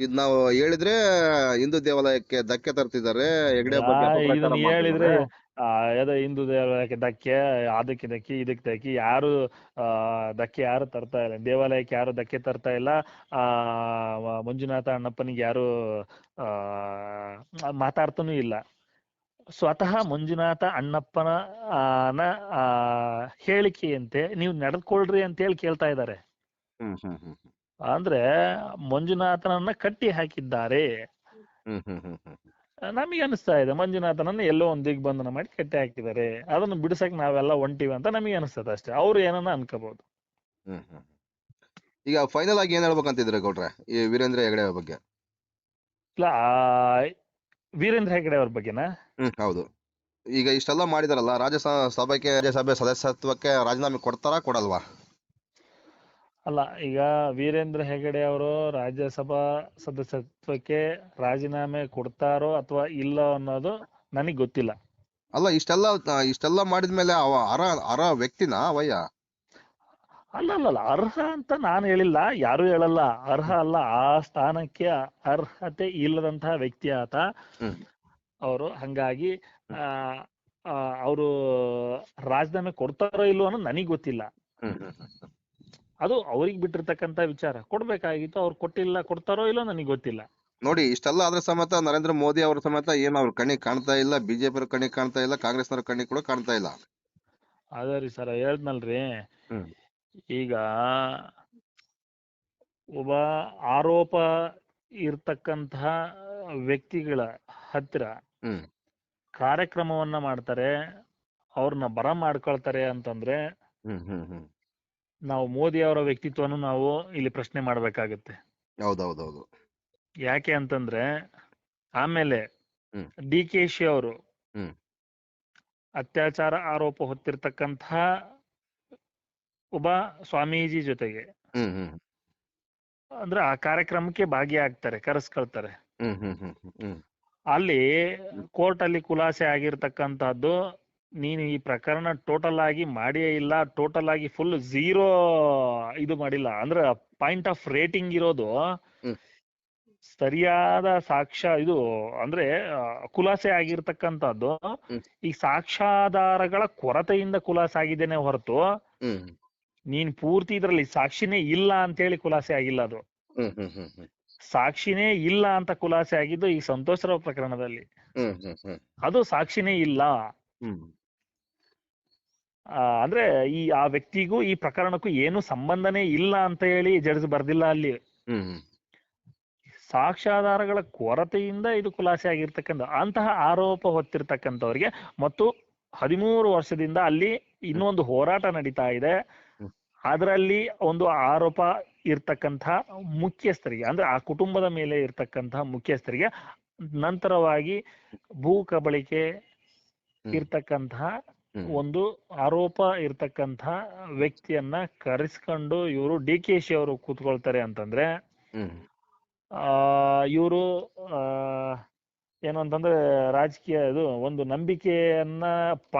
ಇದ್ ನಾವು ಹೇಳಿದ್ರೆ ಹಿಂದೂ ದೇವಾಲಯಕ್ಕೆ ಧಕ್ಕೆ ತರ್ತಿದ್ದಾರೆ. ಹೆಗ್ಡೆ ಹೇಳಿದ್ರೆ ಯಾವ್ದೋ ಹಿಂದೂ ದೇವಾಲಯಕ್ಕೆ ಧಕ್ಕೆ ಅದಕ್ಕೆ ಧಕ್ಕೆ ಇದಕ್ಕೆ ಧಕ್ಕೆ ಯಾರು ಆ ಧಕ್ಕೆ ಯಾರು ತರ್ತಾ ಇಲ್ಲ. ದೇವಾಲಯಕ್ಕೆ ಯಾರು ಧಕ್ಕೆ ತರ್ತಾ ಇಲ್ಲ. ಆ ಮಂಜುನಾಥ ಅಣ್ಣಪ್ಪನಿಗೆ ಯಾರು ಆ ಮಾತಾಡ್ತಾನೂ ಇಲ್ಲ. ಸ್ವತಃ ಮಂಜುನಾಥ ಅಣ್ಣಪ್ಪನ ಆ, ಹೇಳಿಕೆಯಂತೆ ನೀವು ನಡೆದುಕೊಳ್ರಿ ಅಂತ ಹೇಳಿ ಕೇಳ್ತಾ ಇದ್ದಾರೆ. ಅಂದ್ರೆ ಮಂಜುನಾಥನನ್ನ ಕಟ್ಟಿ ಹಾಕಿದ್ದಾರೆ. ನಮಗೆ ಅನಿಸ್ತಾ ಇದೆ ಮಂಜುನಾಥನನ್ನ ಎಲ್ಲೋ ಒಂದ್ ದಿಗ್ಬಂಧನ ಮಾಡಿ ಕಟ್ಟಿ ಹಾಕಿದ್ದಾರೆ. ಅದನ್ನು ಬಿಡಿಸಕ್ ನಾವೆಲ್ಲ ಒಂಟಿವಿ ಅಂತ ನಮಗೆ ಅನಿಸ್ತದೆ ಅಷ್ಟೇ. ಅವ್ರು ಏನನ್ನ ಅನ್ಕೋಬಹುದು ಈಗ ಫೈನಲ್ ಆಗಿ ಏನ್ ಹೇಳ್ಬೇಕಂತಿದ್ರೆ ಗೌಡ್ರೆ? ಈ ವೀರೇಂದ್ರ ಹೆಗಡೆ ಬಗ್ಗೆ. ಇಲ್ಲ ವೀರೇಂದ್ರ ಹೆಗಡೆ ಅವ್ರ ಬಗ್ಗೆನಾ? ಹ್ಮ್ ಹೌದು. ಈಗ ಇಷ್ಟೆಲ್ಲ ಮಾಡಿದಾರಲ್ಲ ರಾಜ್ಯಸಭೆಗೆ ರಾಜ್ಯಸಭೆ ಸದಸ್ಯತ್ವಕ್ಕೆ ರಾಜೀನಾಮೆ ಕೊಡ್ತಾರಾ ಕೊಡಲ್ವಾ? ಅಲ್ಲ ಈಗ ವೀರೇಂದ್ರ ಹೆಗಡೆ ಅವರು ರಾಜ್ಯಸಭಾ ಸದಸ್ಯತ್ವಕ್ಕೆ ರಾಜೀನಾಮೆ ಕೊಡ್ತಾರೋ ಅಥವಾ ಇಲ್ಲ ಅನ್ನೋದು ನನಗೆ ಗೊತ್ತಿಲ್ಲ. ಅಲ್ಲ ಇಷ್ಟೆಲ್ಲ ಇಷ್ಟೆಲ್ಲ ಮಾಡಿದ್ಮೇಲೆ ಅವ ಅರ ಅರ ವ್ಯಕ್ತಿನ ಅವಯ್ಯ? ಅಲ್ಲ ಅಲ್ಲ ಅಲ್ಲ ಅರ್ಹ ಅಂತ ನಾನು ಹೇಳಿಲ್ಲ ಯಾರು ಹೇಳಲ್ಲ. ಅರ್ಹ ಅಲ್ಲ ಆ ಸ್ಥಾನಕ್ಕೆ ಅರ್ಹತೆ ಇಲ್ಲದಂತಹ ವ್ಯಕ್ತಿ ಆತ. ಅವರು ಹಂಗಾಗಿ ಆ ಅವರು ರಾಜೀನಾಮೆ ಕೊಡ್ತಾರೋ ಇಲ್ವೋ ಅನ್ನೋದು ನನಗ್ ಗೊತ್ತಿಲ್ಲ. ಅದು ಅವ್ರಿಗೆ ಬಿಟ್ಟಿರ್ತಕ್ಕಂತ ವಿಚಾರ. ಕೊಡ್ಬೇಕಾಗಿತ್ತು ಅವ್ರು ಕೊಟ್ಟಿಲ್ಲ ಕೊಡ್ತಾರೋ ಇಲ್ಲೋ ನನಗ್ ಗೊತ್ತಿಲ್ಲ. ನೋಡಿ ಇಷ್ಟೆಲ್ಲ ಆದ್ರ ಸಮೇತ ನರೇಂದ್ರ ಮೋದಿ ಅವ್ರ ಸಮೇತ ಏನ್ ಅವ್ರ ಕಣ್ಣಿಗೆ ಕಾಣ್ತಾ ಇಲ್ಲ ಬಿಜೆಪಿ ಅವ್ರ ಕಣ್ಣಿಗೆ ಕಾಣ್ತಾ ಇಲ್ಲ ಕಾಂಗ್ರೆಸ್ನವ್ರ ಕಣ್ಣಿಗೆ ಕೂಡ ಕಾಣ್ತಾ ಇಲ್ಲ. ಅದೇ ರೀ ಸರ್ ಹೇಳ್ದ್ನಲ್ರಿ. ಈಗ ಒಬ್ಬ ಆರೋಪ ಇರ್ತಕ್ಕಂತಹ ವ್ಯಕ್ತಿಗಳ ಹತ್ತಿರ ಕಾರ್ಯಕ್ರಮವನ್ನ ಮಾಡ್ತಾರೆ ಅವ್ರನ್ನ ಬರ ಮಾಡ್ಕೊಳ್ತಾರೆ ಅಂತಂದ್ರೆ ನಾವು ಮೋದಿ ಅವರ ವ್ಯಕ್ತಿತ್ವನು ನಾವು ಇಲ್ಲಿ ಪ್ರಶ್ನೆ ಮಾಡ್ಬೇಕಾಗತ್ತೆ ಹೌದೌದೌದು ಯಾಕೆ ಅಂತಂದ್ರೆ ಆಮೇಲೆ. ಡಿ ಕೆ ಶಿ ಅವರು. ಅತ್ಯಾಚಾರ ಆರೋಪ ಹೊತ್ತಿರ್ತಕ್ಕಂತಹ ಒಬ್ಬ ಸ್ವಾಮೀಜಿ ಜೊತೆಗೆ. ಅಂದ್ರೆ ಆ ಕಾರ್ಯಕ್ರಮಕ್ಕೆ ಭಾಗಿಯಾಗ್ತಾರೆ ಕರೆಸ್ಕೊಳ್ತಾರೆ. ಅಲ್ಲಿ ಕೋರ್ಟ್ ಅಲ್ಲಿ ಖುಲಾಸೆ ಆಗಿರ್ತಕ್ಕಂತಹದ್ದು ನೀನು ಈ ಪ್ರಕರಣ ಟೋಟಲ್ ಆಗಿ ಮಾಡಿಯೇ ಇಲ್ಲ ಟೋಟಲ್ ಆಗಿ ಫುಲ್ ಝೀರೋ ಇದು ಮಾಡಿಲ್ಲ. ಅಂದ್ರೆ ಪಾಯಿಂಟ್ ಆಫ್ ರೇಟಿಂಗ್ ಇರೋದು. ಸರಿಯಾದ ಸಾಕ್ಷ್ಯ ಇದು ಅಂದ್ರೆ ಕುಲಾಸೆ ಖುಲಾಸೆ ಆಗಿರ್ತಕ್ಕಂಥದ್ದು ಈ ಸಾಕ್ಷ್ಯಾಧಾರಗಳ ಕೊರತೆಯಿಂದ ಖುಲಾಸೆ ಆಗಿದ್ದೇನೆ ಹೊರತು ನೀನ್ ಪೂರ್ತಿ ಇದ್ರಲ್ಲಿ ಸಾಕ್ಷಿನೇ ಇಲ್ಲ ಅಂತೇಳಿ ಖುಲಾಸೆ ಆಗಿಲ್ಲ ಅದು. ಸಾಕ್ಷಿನೇ ಇಲ್ಲ ಅಂತ ಖುಲಾಸೆ ಆಗಿದ್ದು ಈ ಸಂತೋಷರಾವ್ ಪ್ರಕರಣದಲ್ಲಿ. ಅದು ಸಾಕ್ಷಿನೇ ಇಲ್ಲ. ಅಂದ್ರೆ ಈ ಆ ವ್ಯಕ್ತಿಗೂ ಈ ಪ್ರಕರಣಕ್ಕೂ ಏನು ಸಂಬಂಧನೇ ಇಲ್ಲ ಅಂತ ಹೇಳಿ ಜಡ್ಜ್ ಬರ್ದಿಲ್ಲ ಅಲ್ಲಿ. ಸಾಕ್ಷ್ಯಾಧಾರಗಳ ಕೊರತೆಯಿಂದ ಇದು ಖುಲಾಸೆ ಆಗಿರ್ತಕ್ಕಂಥ ಅಂತಹ ಆರೋಪ ಹೊತ್ತಿರ್ತಕ್ಕಂಥವ್ರಿಗೆ ಮತ್ತು ಹದಿಮೂರು ವರ್ಷದಿಂದ ಅಲ್ಲಿ ಇನ್ನೊಂದು ಹೋರಾಟ ನಡೀತಾ ಇದೆ. ಅದರಲ್ಲಿ ಒಂದು ಆರೋಪ ಇರ್ತಕ್ಕಂಥ ಮುಖ್ಯಸ್ಥರಿಗೆ ಅಂದ್ರೆ ಆ ಕುಟುಂಬದ ಮೇಲೆ ಇರ್ತಕ್ಕಂತಹ ಮುಖ್ಯಸ್ಥರಿಗೆ ನಂತರವಾಗಿ ಭೂ ಕಬಳಿಕೆ. ಇರ್ತಕ್ಕಂತಹ ಒಂದು ಆರೋಪ ಇರ್ತಕ್ಕಂಥ ವ್ಯಕ್ತಿಯನ್ನ ಕರೆಸ್ಕೊಂಡು ಇವರು ಡಿ ಕೆ ಶಿ ಅವರು ಕೂತ್ಕೊಳ್ತಾರೆ ಅಂತಂದ್ರೆ ಆ ಇವರು ಏನು ಅಂತಂದ್ರೆ ರಾಜಕೀಯ ಇದು ಒಂದು ನಂಬಿಕೆಯನ್ನ ಪ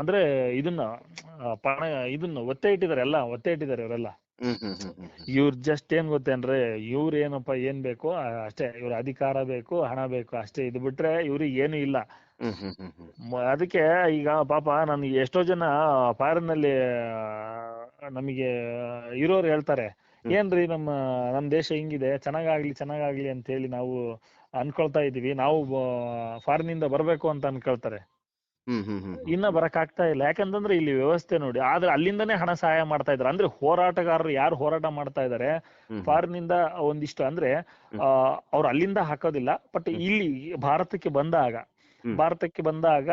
ಅಂದ್ರೆ ಇದನ್ನ ಪಣ ಇದನ್ನ ಒತ್ತೆ ಇಟ್ಟಿದ್ದಾರೆ ಎಲ್ಲ ಒತ್ತೆ ಇಟ್ಟಿದ್ದಾರೆ ಇವರೆಲ್ಲ. ಇವ್ರ ಜಸ್ಟ್ ಏನ್ ಗೊತ್ತೇನ್ರಿ ಇವ್ರ ಏನಪ್ಪ ಏನ್ ಬೇಕು ಅಷ್ಟೇ ಇವ್ರ ಅಧಿಕಾರ ಬೇಕು ಹಣ ಬೇಕು ಅಷ್ಟೇ. ಇದು ಬಿಟ್ರೆ ಇವ್ರಿಗೆ ಏನು ಇಲ್ಲ. ಅದಕ್ಕೆ ಈಗ ಪಾಪ ನನ್ಗೆ ಎಷ್ಟೋ ಜನ ಫಾರಿನ್ನಲ್ಲಿ ನಮಗೆ ಇರೋರು ಹೇಳ್ತಾರೆ. ಏನ್ರಿ ನಮ್ಮ ನಮ್ ದೇಶ ಹಿಂಗಿದೆ ಚೆನ್ನಾಗಾಗ್ಲಿ ಚೆನ್ನಾಗಾಗ್ಲಿ ಅಂತ ಹೇಳಿ ನಾವು ಅನ್ಕೊಳ್ತಾ ಇದೀವಿ ನಾವು ಫಾರಿನ್ ಇಂದ ಬರ್ಬೇಕು ಅಂತ ಅನ್ಕೊಳ್ತಾರೆ. ಇನ್ನ ಬರಕ್ ಆಗ್ತಾ ಇಲ್ಲ. ಯಾಕಂತಂದ್ರೆ ಇಲ್ಲಿ ವ್ಯವಸ್ಥೆ ನೋಡಿ ಆದ್ರೆ ಅಲ್ಲಿಂದನೇ ಹಣ ಸಹಾಯ ಮಾಡ್ತಾ ಇದಾರೆ ಅಂದ್ರೆ ಹೋರಾಟಗಾರರು ಯಾರು ಹೋರಾಟ ಮಾಡ್ತಾ ಇದಾರೆ ಫಾರಿನ್ ಇಂದ ಒಂದಿಷ್ಟು ಅಂದ್ರೆ ಅವ್ರು ಅಲ್ಲಿಂದ ಹಾಕೋದಿಲ್ಲ. ಬಟ್ ಇಲ್ಲಿ ಭಾರತಕ್ಕೆ ಬಂದಾಗ ಭಾರತಕ್ಕೆ ಬಂದಾಗ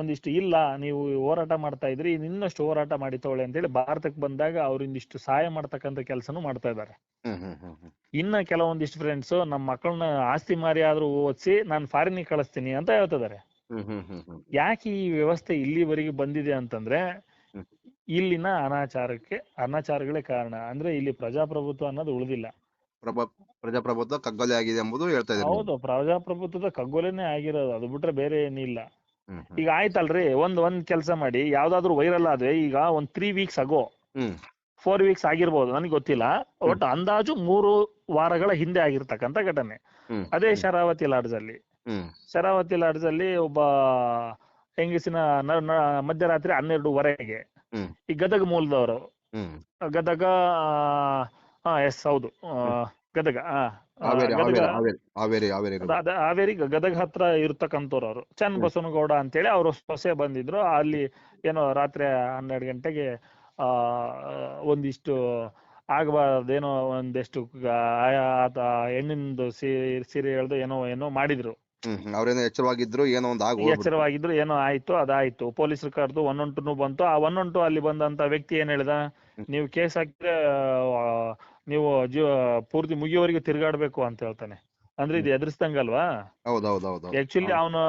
ಒಂದಿಷ್ಟು ಇಲ್ಲ ನೀವು ಹೋರಾಟ ಮಾಡ್ತಾ ಇದ್ರಿ ಇನ್ನಷ್ಟು ಹೋರಾಟ ಮಾಡಿ ತಗೊಳ್ಳಿ ಅಂತೇಳಿ ಭಾರತಕ್ಕೆ ಬಂದಾಗ ಅವ್ರಿಂದಿಷ್ಟು ಸಹಾಯ ಮಾಡ್ತಕ್ಕಂಥ ಕೆಲಸನೂ ಮಾಡ್ತಾ ಇದ್ದಾರೆ. ಇನ್ನ ಕೆಲವೊಂದಿಷ್ಟು ಫ್ರೆಂಡ್ಸ್ ನಮ್ಮ ಮಕ್ಕಳನ್ನ ಆಸ್ತಿ ಮಾರಿ ಆದ್ರೂ ಓದಿಸಿ ನಾನು ಫಾರಿನ್ ಕಳಿಸ್ತೀನಿ ಅಂತ ಹೇಳ್ತಿದ್ದಾರೆ. ಯಾಕೆ ಈ ವ್ಯವಸ್ಥೆ ಇಲ್ಲಿವರೆಗೆ ಬಂದಿದೆ ಅಂತಂದ್ರೆ ಇಲ್ಲಿನ ಅನಾಚಾರಕ್ಕೆ ಅನಾಚಾರಗಳೇ ಕಾರಣ. ಅಂದ್ರೆ ಇಲ್ಲಿ ಪ್ರಜಾಪ್ರಭುತ್ವ ಅನ್ನೋದು ಉಳಿದಿಲ್ಲ. ಪ್ರಜಾಪ್ರಭುತ್ವ ಕಗ್ಗೊಲೆ ಆಗಿದೆ ಎಂಬುದು ಹೇಳ್ತಾ ಇದ್ದಾರೆ ಹೌದು ಪ್ರಜಾಪ್ರಭುತ್ವದ ಕಗ್ಗೊಲೆನೇ ಆಗಿರೋದು. ಅದು ಬಿಟ್ರೆ ಬೇರೆ ಏನಿಲ್ಲ. ಈಗ ಆಯ್ತಲ್ರಿ ಒಂದ್ ಒಂದ್ ಕೆಲಸ ಮಾಡಿ. ಯಾವ್ದಾದ್ರು ವೈರಲ್ ಆದ್ರೆ ಈಗ ಒಂದ್ ತ್ರೀ ವೀಕ್ಸ್ ಆಗೋ ಫೋರ್ ವೀಕ್ಸ್ ಆಗಿರ್ಬೋದು ನನಗೆ ಗೊತ್ತಿಲ್ಲ. ಬಟ್ ಅಂದಾಜು ಮೂರು ವಾರಗಳ ಹಿಂದೆ ಆಗಿರ್ತಕ್ಕಂತ ಘಟನೆ. ಅದೇ ಶರಾವತಿ ಲಾಡ್ಜ್ ಅಲ್ಲಿ ಶರಾವತಿ ಲಾಡ್ಜ್ ಅಲ್ಲಿ ಒಬ್ಬ ಹೆಂಗಸಿನ ಮಧ್ಯರಾತ್ರಿ ಹನ್ನೆರಡುವರೆಗೆ ವರೆಗೆ ಈ ಗದಗ ಮೂಲದವರು. ಗದಗ ಹಾ ಎಸ್ ಹೌದು. ಆ, ಗದಗ ಆ, ಆ, ಹಾವೇರಿ ಗದಗ ಹತ್ರ ಇರ್ತಕ್ಕಂಥವ್ರು ಅವರು ಚನ್ ಬಸವನಗೌಡ ಅಂತೇಳಿ ಅವರು ಸೊಸೆ ಬಂದಿದ್ರು. ಅಲ್ಲಿ ಏನೋ ರಾತ್ರಿ ಹನ್ನೆರಡು ಗಂಟೆಗೆ ಆ ಒಂದಿಷ್ಟು ಆಗಬಾರ್ದೇನೋ ಒಂದಿಷ್ಟು ಹೆಣ್ಣಿಂದು ಸೀರೆ ಸೀರೆ ಎಳ್ದು ಏನೋ ಏನೋ ಮಾಡಿದ್ರು. ಹ್ಮ್ ಅವ್ರೇನೋ ಎಚ್ಚರವಾಗಿದ್ರು ಏನೋ ಒಂದು ಆಗ ಎಚ್ಚರವಾಗಿದ್ರು ಏನೋ ಆಯ್ತು ಅದಾಯ್ತು. ಪೊಲೀಸರು ಕರೆದು ಒನ್ ಒನ್ ಟೂನು ಬಂತು. ಆ ಒನ್ ಒನ್ ಟು ಅಲ್ಲಿ ಬಂದಂತ ವ್ಯಕ್ತಿ ಏನ್ ಹೇಳ್ದ? ನೀವು ಕೇಸ್ ಹಾಕಿದ್ರೆ ಆ, ನೀವು ಜೀವ ಪೂರ್ತಿ ಮುಗಿಯೋವರೆಗೂ ತಿರುಗಾಡ್ಬೇಕು ಅಂತ ಹೇಳ್ತಾನೆ. ಅಂದ್ರೆ ಇದು ಎದುರಿಸ್ದಂಗಲ್ವಾ? ಹೌದು ಹೌದು ಹೌದು. ಆಕ್ಚುಲಿ ಅವನು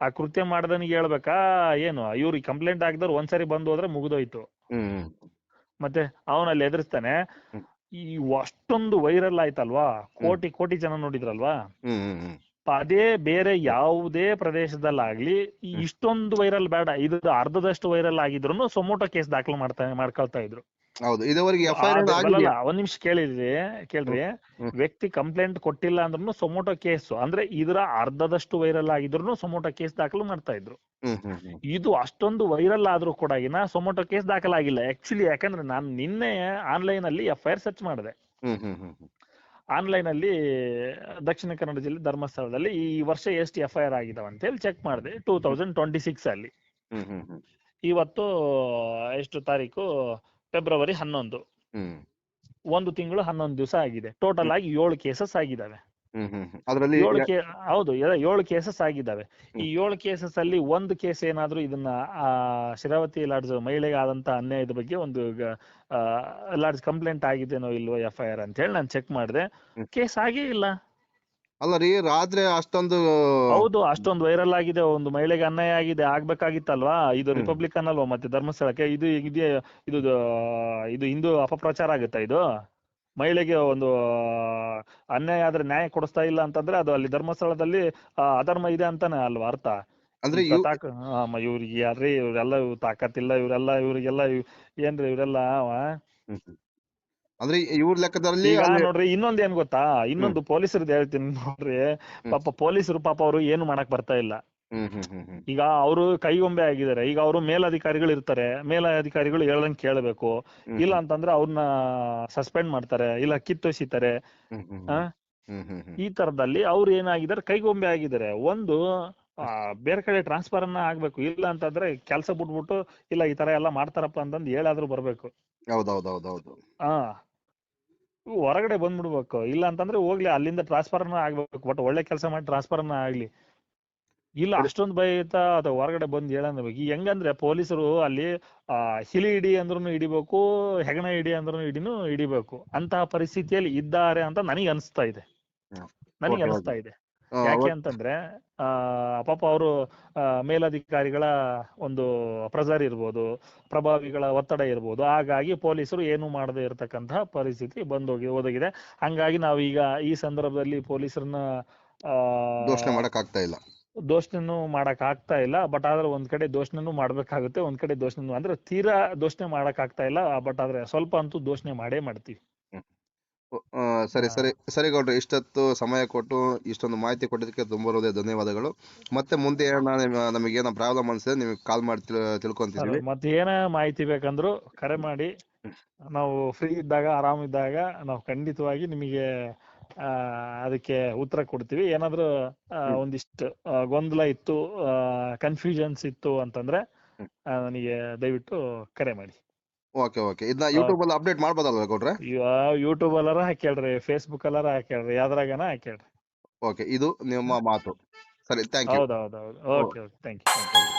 ಆ ಕೃತ್ಯ ಮಾಡ್ದನಿಗೆ ಹೇಳ್ಬೇಕಾ ಏನು ಇವ್ರಿಗೆ ಕಂಪ್ಲೇಂಟ್ ಹಾಕಿದವ್ರು ಒಂದ್ಸರಿ ಬಂದು ಹೋದ್ರೆ ಮುಗಿದೋಯ್ತು. ಹ್ಮ್ ಹ್ಮ್. ಮತ್ತೆ ಅವನಲ್ಲಿ ಎದುರಿಸ್ತಾನೆ. ಹ್ಮ್. ಈ ಅಷ್ಟೊಂದು ವೈರಲ್ ಆಯ್ತಲ್ವಾ? ಕೋಟಿ ಕೋಟಿ ಜನ ನೋಡಿದ್ರಲ್ವಾ? ಹ್ಮ್ ಹ್ಮ್ ಹ್ಮ್. ಅದೇ ಬೇರೆ ಯಾವುದೇ ಪ್ರದೇಶದಲ್ಲಾಗ್ಲಿ ಇಷ್ಟೊಂದು ವೈರಲ್ ಬೇಡ ಇದು ಅರ್ಧದಷ್ಟು ವೈರಲ್ ಆಗಿದ್ರು ಸೊಮೋಟೋ ಕೇಸ್ ದಾಖಲು ಮಾಡ್ತಾ ಮಾಡ್ಕೊಳ್ತಾ ಇದ್ರು. ಹೌದು ಇದುವರೆಗೆ ಒಂದ್ ನಿಮಿಷ ಕೇಳಿದ್ರಿ ಕೇಳ್ರಿ. ವ್ಯಕ್ತಿ ಕಂಪ್ಲೇಂಟ್ ಕೊಟ್ಟಿಲ್ಲ ಅಂದ್ರೂ ಸೊಮೋಟೋ ಕೇಸ್ ಅಂದ್ರೆ ಇದರ ಅರ್ಧದಷ್ಟು ವೈರಲ್ ಆಗಿದ್ರು ಸೊಮೋಟೋ ಕೇಸ್ ದಾಖಲು ಮಾಡ್ತಾ ಇದ್ರು. ಇದು ಅಷ್ಟೊಂದು ವೈರಲ್ ಆದ್ರೂ ಕೂಡ ಸೊಮೋಟೋ ಕೇಸ್ ದಾಖಲಾಗಿಲ್ಲ. ಆಕ್ಚುಲಿ ಯಾಕಂದ್ರೆ ನಾನು ನಿನ್ನೆ ಆನ್ಲೈನ್ ಅಲ್ಲಿ ಎಫ್ ಐ ಆರ್ ಸರ್ಚ್ ಮಾಡಿದೆ. ಆನ್ಲೈನ್ ಅಲ್ಲಿ ದಕ್ಷಿಣ ಕನ್ನಡ ಜಿಲ್ಲೆ ಧರ್ಮಸ್ಥಳದಲ್ಲಿ ಈ ವರ್ಷ ಎಷ್ಟು ಎಫ್ ಐ ಆರ್ ಆಗಿದೆ ಅಂತ ಹೇಳಿ ಚೆಕ್ ಮಾಡಿದೆ ಟೂ ತೌಸಂಡ್ ಟ್ವೆಂಟಿ ಸಿಕ್ಸ್ ಅಲ್ಲಿ. ಇವತ್ತು ಎಷ್ಟು ತಾರೀಕು? ಫೆಬ್ರವರಿ ಹನ್ನೊಂದು. ಒಂದು ತಿಂಗಳು ಹನ್ನೊಂದು ದಿವಸ ಆಗಿದೆ. ಟೋಟಲ್ ಆಗಿ ಏಳು ಕೇಸಸ್ ಆಗಿದಾವೆ. ಹ್ಮ್ ಹ್ಮ್ ಏಳು ಕೇ ಹೌದು ಏಳು ಕೇಸಸ್ ಆಗಿದ್ದಾವೆ. ಈ ಏಳು ಕೇಸಸ್ ಅಲ್ಲಿ ಒಂದು ಕೇಸ್ ಏನಾದ್ರೂ ಇದನ್ನ ಆ ಶಿರಾವತಿ ಲಾಡ್ಜ್ ಮಹಿಳೆಗೆ ಆದಂತ ಅನ್ಯಾಯದ ಬಗ್ಗೆ ಒಂದು ಲಾಡ್ಜ್ ಕಂಪ್ಲೇಂಟ್ ಆಗಿದೆನೋ ಇಲ್ವೋ ಎಫ್ ಐ ಆರ್ ಅಂತ ಹೇಳಿ ನಾನು ಚೆಕ್ ಮಾಡಿದೆ. ಹ್ಮ್. ಕೇಸ್ ಆಗೇ ಇಲ್ಲ. ಅಲ್ಲ ರೀ ರಾತ್ರಿ ಅಷ್ಟೊಂದು ಹೌದು ಅಷ್ಟೊಂದು ವೈರಲ್ ಆಗಿದೆ. ಒಂದು ಮಹಿಳೆಗೆ ಅನ್ಯಾಯ ಆಗಿದೆ ಆಗ್ಬೇಕಾಗಿತ್ತಲ್ವಾ? ಇದು ಹ್ಮ್. ರಿಪಬ್ಲಿಕನ್ ಅಲ್ವಾ ಮತ್ತೆ ಧರ್ಮಸ್ಥಳಕ್ಕೆ? ಇದು ಇದು ಇದು ಇದು ಹಿಂದೂ ಅಪಪ್ರಚಾರ ಆಗುತ್ತಾ ಇದು? ಮಹಿಳೆಗೆ ಒಂದು ಅನ್ಯಾಯ ಆದ್ರೆ ನ್ಯಾಯ ಕೊಡಿಸ್ತಾ ಇಲ್ಲ ಅಂತಂದ್ರೆ ಅದು ಅಲ್ಲಿ ಧರ್ಮಸ್ಥಳದಲ್ಲಿ ಅಧರ್ಮ ಇದೆ ಅಂತಾನೆ ಅಲ್ವಾ ಅರ್ಥ? ಅಂದ್ರೆ ಇವ್ರಿಗೆ ಯಾರ್ರಿ ಇವ್ರೆಲ್ಲ ತಾಕತ್ ತಾಕತ್ತಿಲ್ಲ ಇವ್ರೆಲ್ಲ ಇವ್ರಿಗೆಲ್ಲ ಇವ್- ಏನ್ರಿ ಇವ್ರೆಲ್ಲ. ಅಂದ್ರೆ ಇವ್ರ ಲೆಕ್ಕದಲ್ಲಿ ನೋಡ್ರಿ ಇನ್ನೊಂದ್ ಏನ್ ಗೊತ್ತಾ? ಇನ್ನೊಂದು ಪೊಲೀಸರದ್ದು ಹೇಳ್ತೀನಿ ನೋಡ್ರಿ. ಪಾಪ ಪೊಲೀಸರು ಪಾಪ ಅವ್ರು ಏನು ಮಾಡಕ್ ಬರ್ತಾ ಇಲ್ಲ. ಈಗ ಅವರು ಕೈಗೊಂಬೆ ಆಗಿದ್ದಾರೆ. ಈಗ ಅವರು ಮೇಲಧಿಕಾರಿಗಳು ಇರ್ತಾರೆ. ಮೇಲಧಿಕಾರಿಗಳು ಹೇಳದಂಗೆ ಕೇಳಬೇಕು. ಇಲ್ಲ ಅಂತಂದ್ರೆ ಅವ್ರನ್ನ ಸಸ್ಪೆಂಡ್ ಮಾಡ್ತಾರೆ. ಇಲ್ಲ ಕಿತ್ತೊಸಿತಾರೆ ಈ ತರದಲ್ಲಿ ಅವ್ರು ಏನಾಗಿದ್ದಾರೆ? ಕೈಗೊಂಬೆ ಆಗಿದ್ದಾರೆ. ಒಂದು ಬೇರೆ ಕಡೆ ಟ್ರಾನ್ಸ್ಫರ್ ಅನ್ನ ಆಗ್ಬೇಕು. ಇಲ್ಲ ಅಂತಂದ್ರೆ ಕೆಲಸ ಬಿಟ್ಬಿಟ್ಟು ಇಲ್ಲ ಈ ತರ ಎಲ್ಲ ಮಾಡ್ತಾರಪ್ಪ ಅಂತಂದ್ ಹೇಳಾದ್ರೂ ಬರ್ಬೇಕು. ಆ. ಹೊರಗಡೆ ಬಂದ್ಬಿಡ್ಬೇಕು. ಇಲ್ಲ ಅಂತಂದ್ರೆ ಹೋಗ್ಲಿ ಅಲ್ಲಿಂದ ಟ್ರಾನ್ಸ್ಫರ್ ಆಗ್ಬೇಕು. ಬಟ್ ಒಳ್ಳೆ ಕೆಲಸ ಮಾಡಿ ಟ್ರಾನ್ಸ್ಫರ್ ಆಗ್ಲಿ. ಇಲ್ಲ ಅಷ್ಟೊಂದು ಭಯತ ಅಥವಾ ಹೊರಗಡೆ ಬಂದು ಹೇಳಂದ್ರೆ ಬಗ್ಗೆ ಹೆಂಗಂದ್ರೆ ಪೊಲೀಸರು ಅಲ್ಲಿ ಆ ಹಿಲಿ ಹಿಡಿ ಅಂದ್ರೂ ಹಿಡಿಬೇಕು ಹೆಗಣ ಹಿಡಿ ಅಂದ್ರೂ ಹಿಡಿನು ಹಿಡಿಬೇಕು. ಅಂತಹ ಪರಿಸ್ಥಿತಿಯಲ್ಲಿ ಇದ್ದಾರೆ ಅಂತ ನನಗೆ ಅನಿಸ್ತಾ ಇದೆ. ನನಗೆ ಅನಿಸ್ತಾ ಇದೆ. ಯಾಕೆ ಅಂತಂದ್ರೆ ಆ ಪಾಪ ಅವರು ಮೇಲಧಿಕಾರಿಗಳ ಒಂದು ಪ್ರೆಸರ್ ಇರ್ಬೋದು ಪ್ರಭಾವಿಗಳ ಒತ್ತಡ ಇರ್ಬೋದು. ಹಾಗಾಗಿ ಪೊಲೀಸರು ಏನು ಮಾಡದೇ ಇರತಕ್ಕಂತಹ ಪರಿಸ್ಥಿತಿ ಬಂದೋಗಿ ಒದಗಿದೆ ಹಂಗಾಗಿ ನಾವೀಗ ಈಗ ಈ ಸಂದರ್ಭದಲ್ಲಿ ಪೊಲೀಸರನ್ನ ಆ ದೂಷಣೆ ಮಾಡಕ್ ಆಗ್ತಾ ಇಲ್ಲ. ದೋಷಣೆನೂ ಮಾಡಕ್ ಆಗ್ತಾ ಇಲ್ಲ ಬಟ್ ಆದ್ರೆ ಒಂದ್ ಕಡೆ ದೋಷಣೆನು ಮಾಡ್ಬೇಕಾಗುತ್ತೆ ಒಂದ್ ಕಡೆ ದೋಷಣೆ ಅಂದ್ರೆ ತೀರಾ ದೋಷಣೆ ಮಾಡಕ್ ಆಗ್ತಾ ಇಲ್ಲ ಬಟ್ ಆದ್ರೆ ಸ್ವಲ್ಪ ಅಂತೂ ದೋಷಣೆ ಮಾಡೇ ಮಾಡ್ತೀವಿ. ಸರಿ ಸರಿ ಸರಿ ಗೌಡ್ರಿ ಇಷ್ಟೊತ್ತು ಸಮಯ ಕೊಟ್ಟು ಇಷ್ಟೊಂದು ಮಾಹಿತಿ ಕೊಟ್ಟಿದ್ದಕ್ಕೆ ತುಂಬ ಧನ್ಯವಾದಗಳು. ಮತ್ತೆ ಮುಂದೆ ಏನ ನಮಗೆ ಏನೋ ಪ್ರಾಬ್ಲಮ್ ಅನ್ಸಿದೆ ನಿಮಗೆ ಕಾಲ್ ಮಾಡಿ ತಿಳ್ಕೊಂತೀವಿ ಮತ್ತೆ ಏನ ಮಾಹಿತಿ ಬೇಕಂದ್ರು ಕರೆ ಮಾಡಿ. ನಾವು ಫ್ರೀ ಇದ್ದಾಗ ಆರಾಮ್ ಇದ್ದಾಗ ನಾವು ಖಂಡಿತವಾಗಿ ನಿಮಗೆ ಅದಕ್ಕೆ ಉತ್ತರ ಕೊಡ್ತೀವಿ. ಏನಾದ್ರು. ಒಂದಿಷ್ಟು ಗೊಂದಲ ಇತ್ತು ಕನ್ಫ್ಯೂಷನ್ಸ್ ಇತ್ತು ಅಂತಂದ್ರೆ. ನನಗೆ ದಯವಿಟ್ಟು ಕರೆ ಮಾಡಿ. Okay okay. ಇದನ್ನ ಯೂಟ್ಯೂಬ್ ಅಲ್ಲಿ ಅಪ್ಡೇಟ್ ಮಾಡ್ಬೋದಲ್ವಾ ಗೌಡ್ರೆ? ಯೂಟ್ಯೂಬ್ ಅಲ್ಲಾರ ಹಾಕ್ಯಾಳ್ರಿ ಫೇಸ್ಬುಕ್ ಅಲ್ಲಾರ ಹಾಕ್ಯಾಳ್ರಿ ಯಾವ್ದ್ರಾಗನ ಹಾಕ್ಯಾಳ್ರಿ ಓಕೆ ಇದು ನಿಮ್ಮ ಮಾತು. ಸರಿ ಥ್ಯಾಂಕ್ ಯು ಹೌದೌದೌದು. Okay okay. Thank you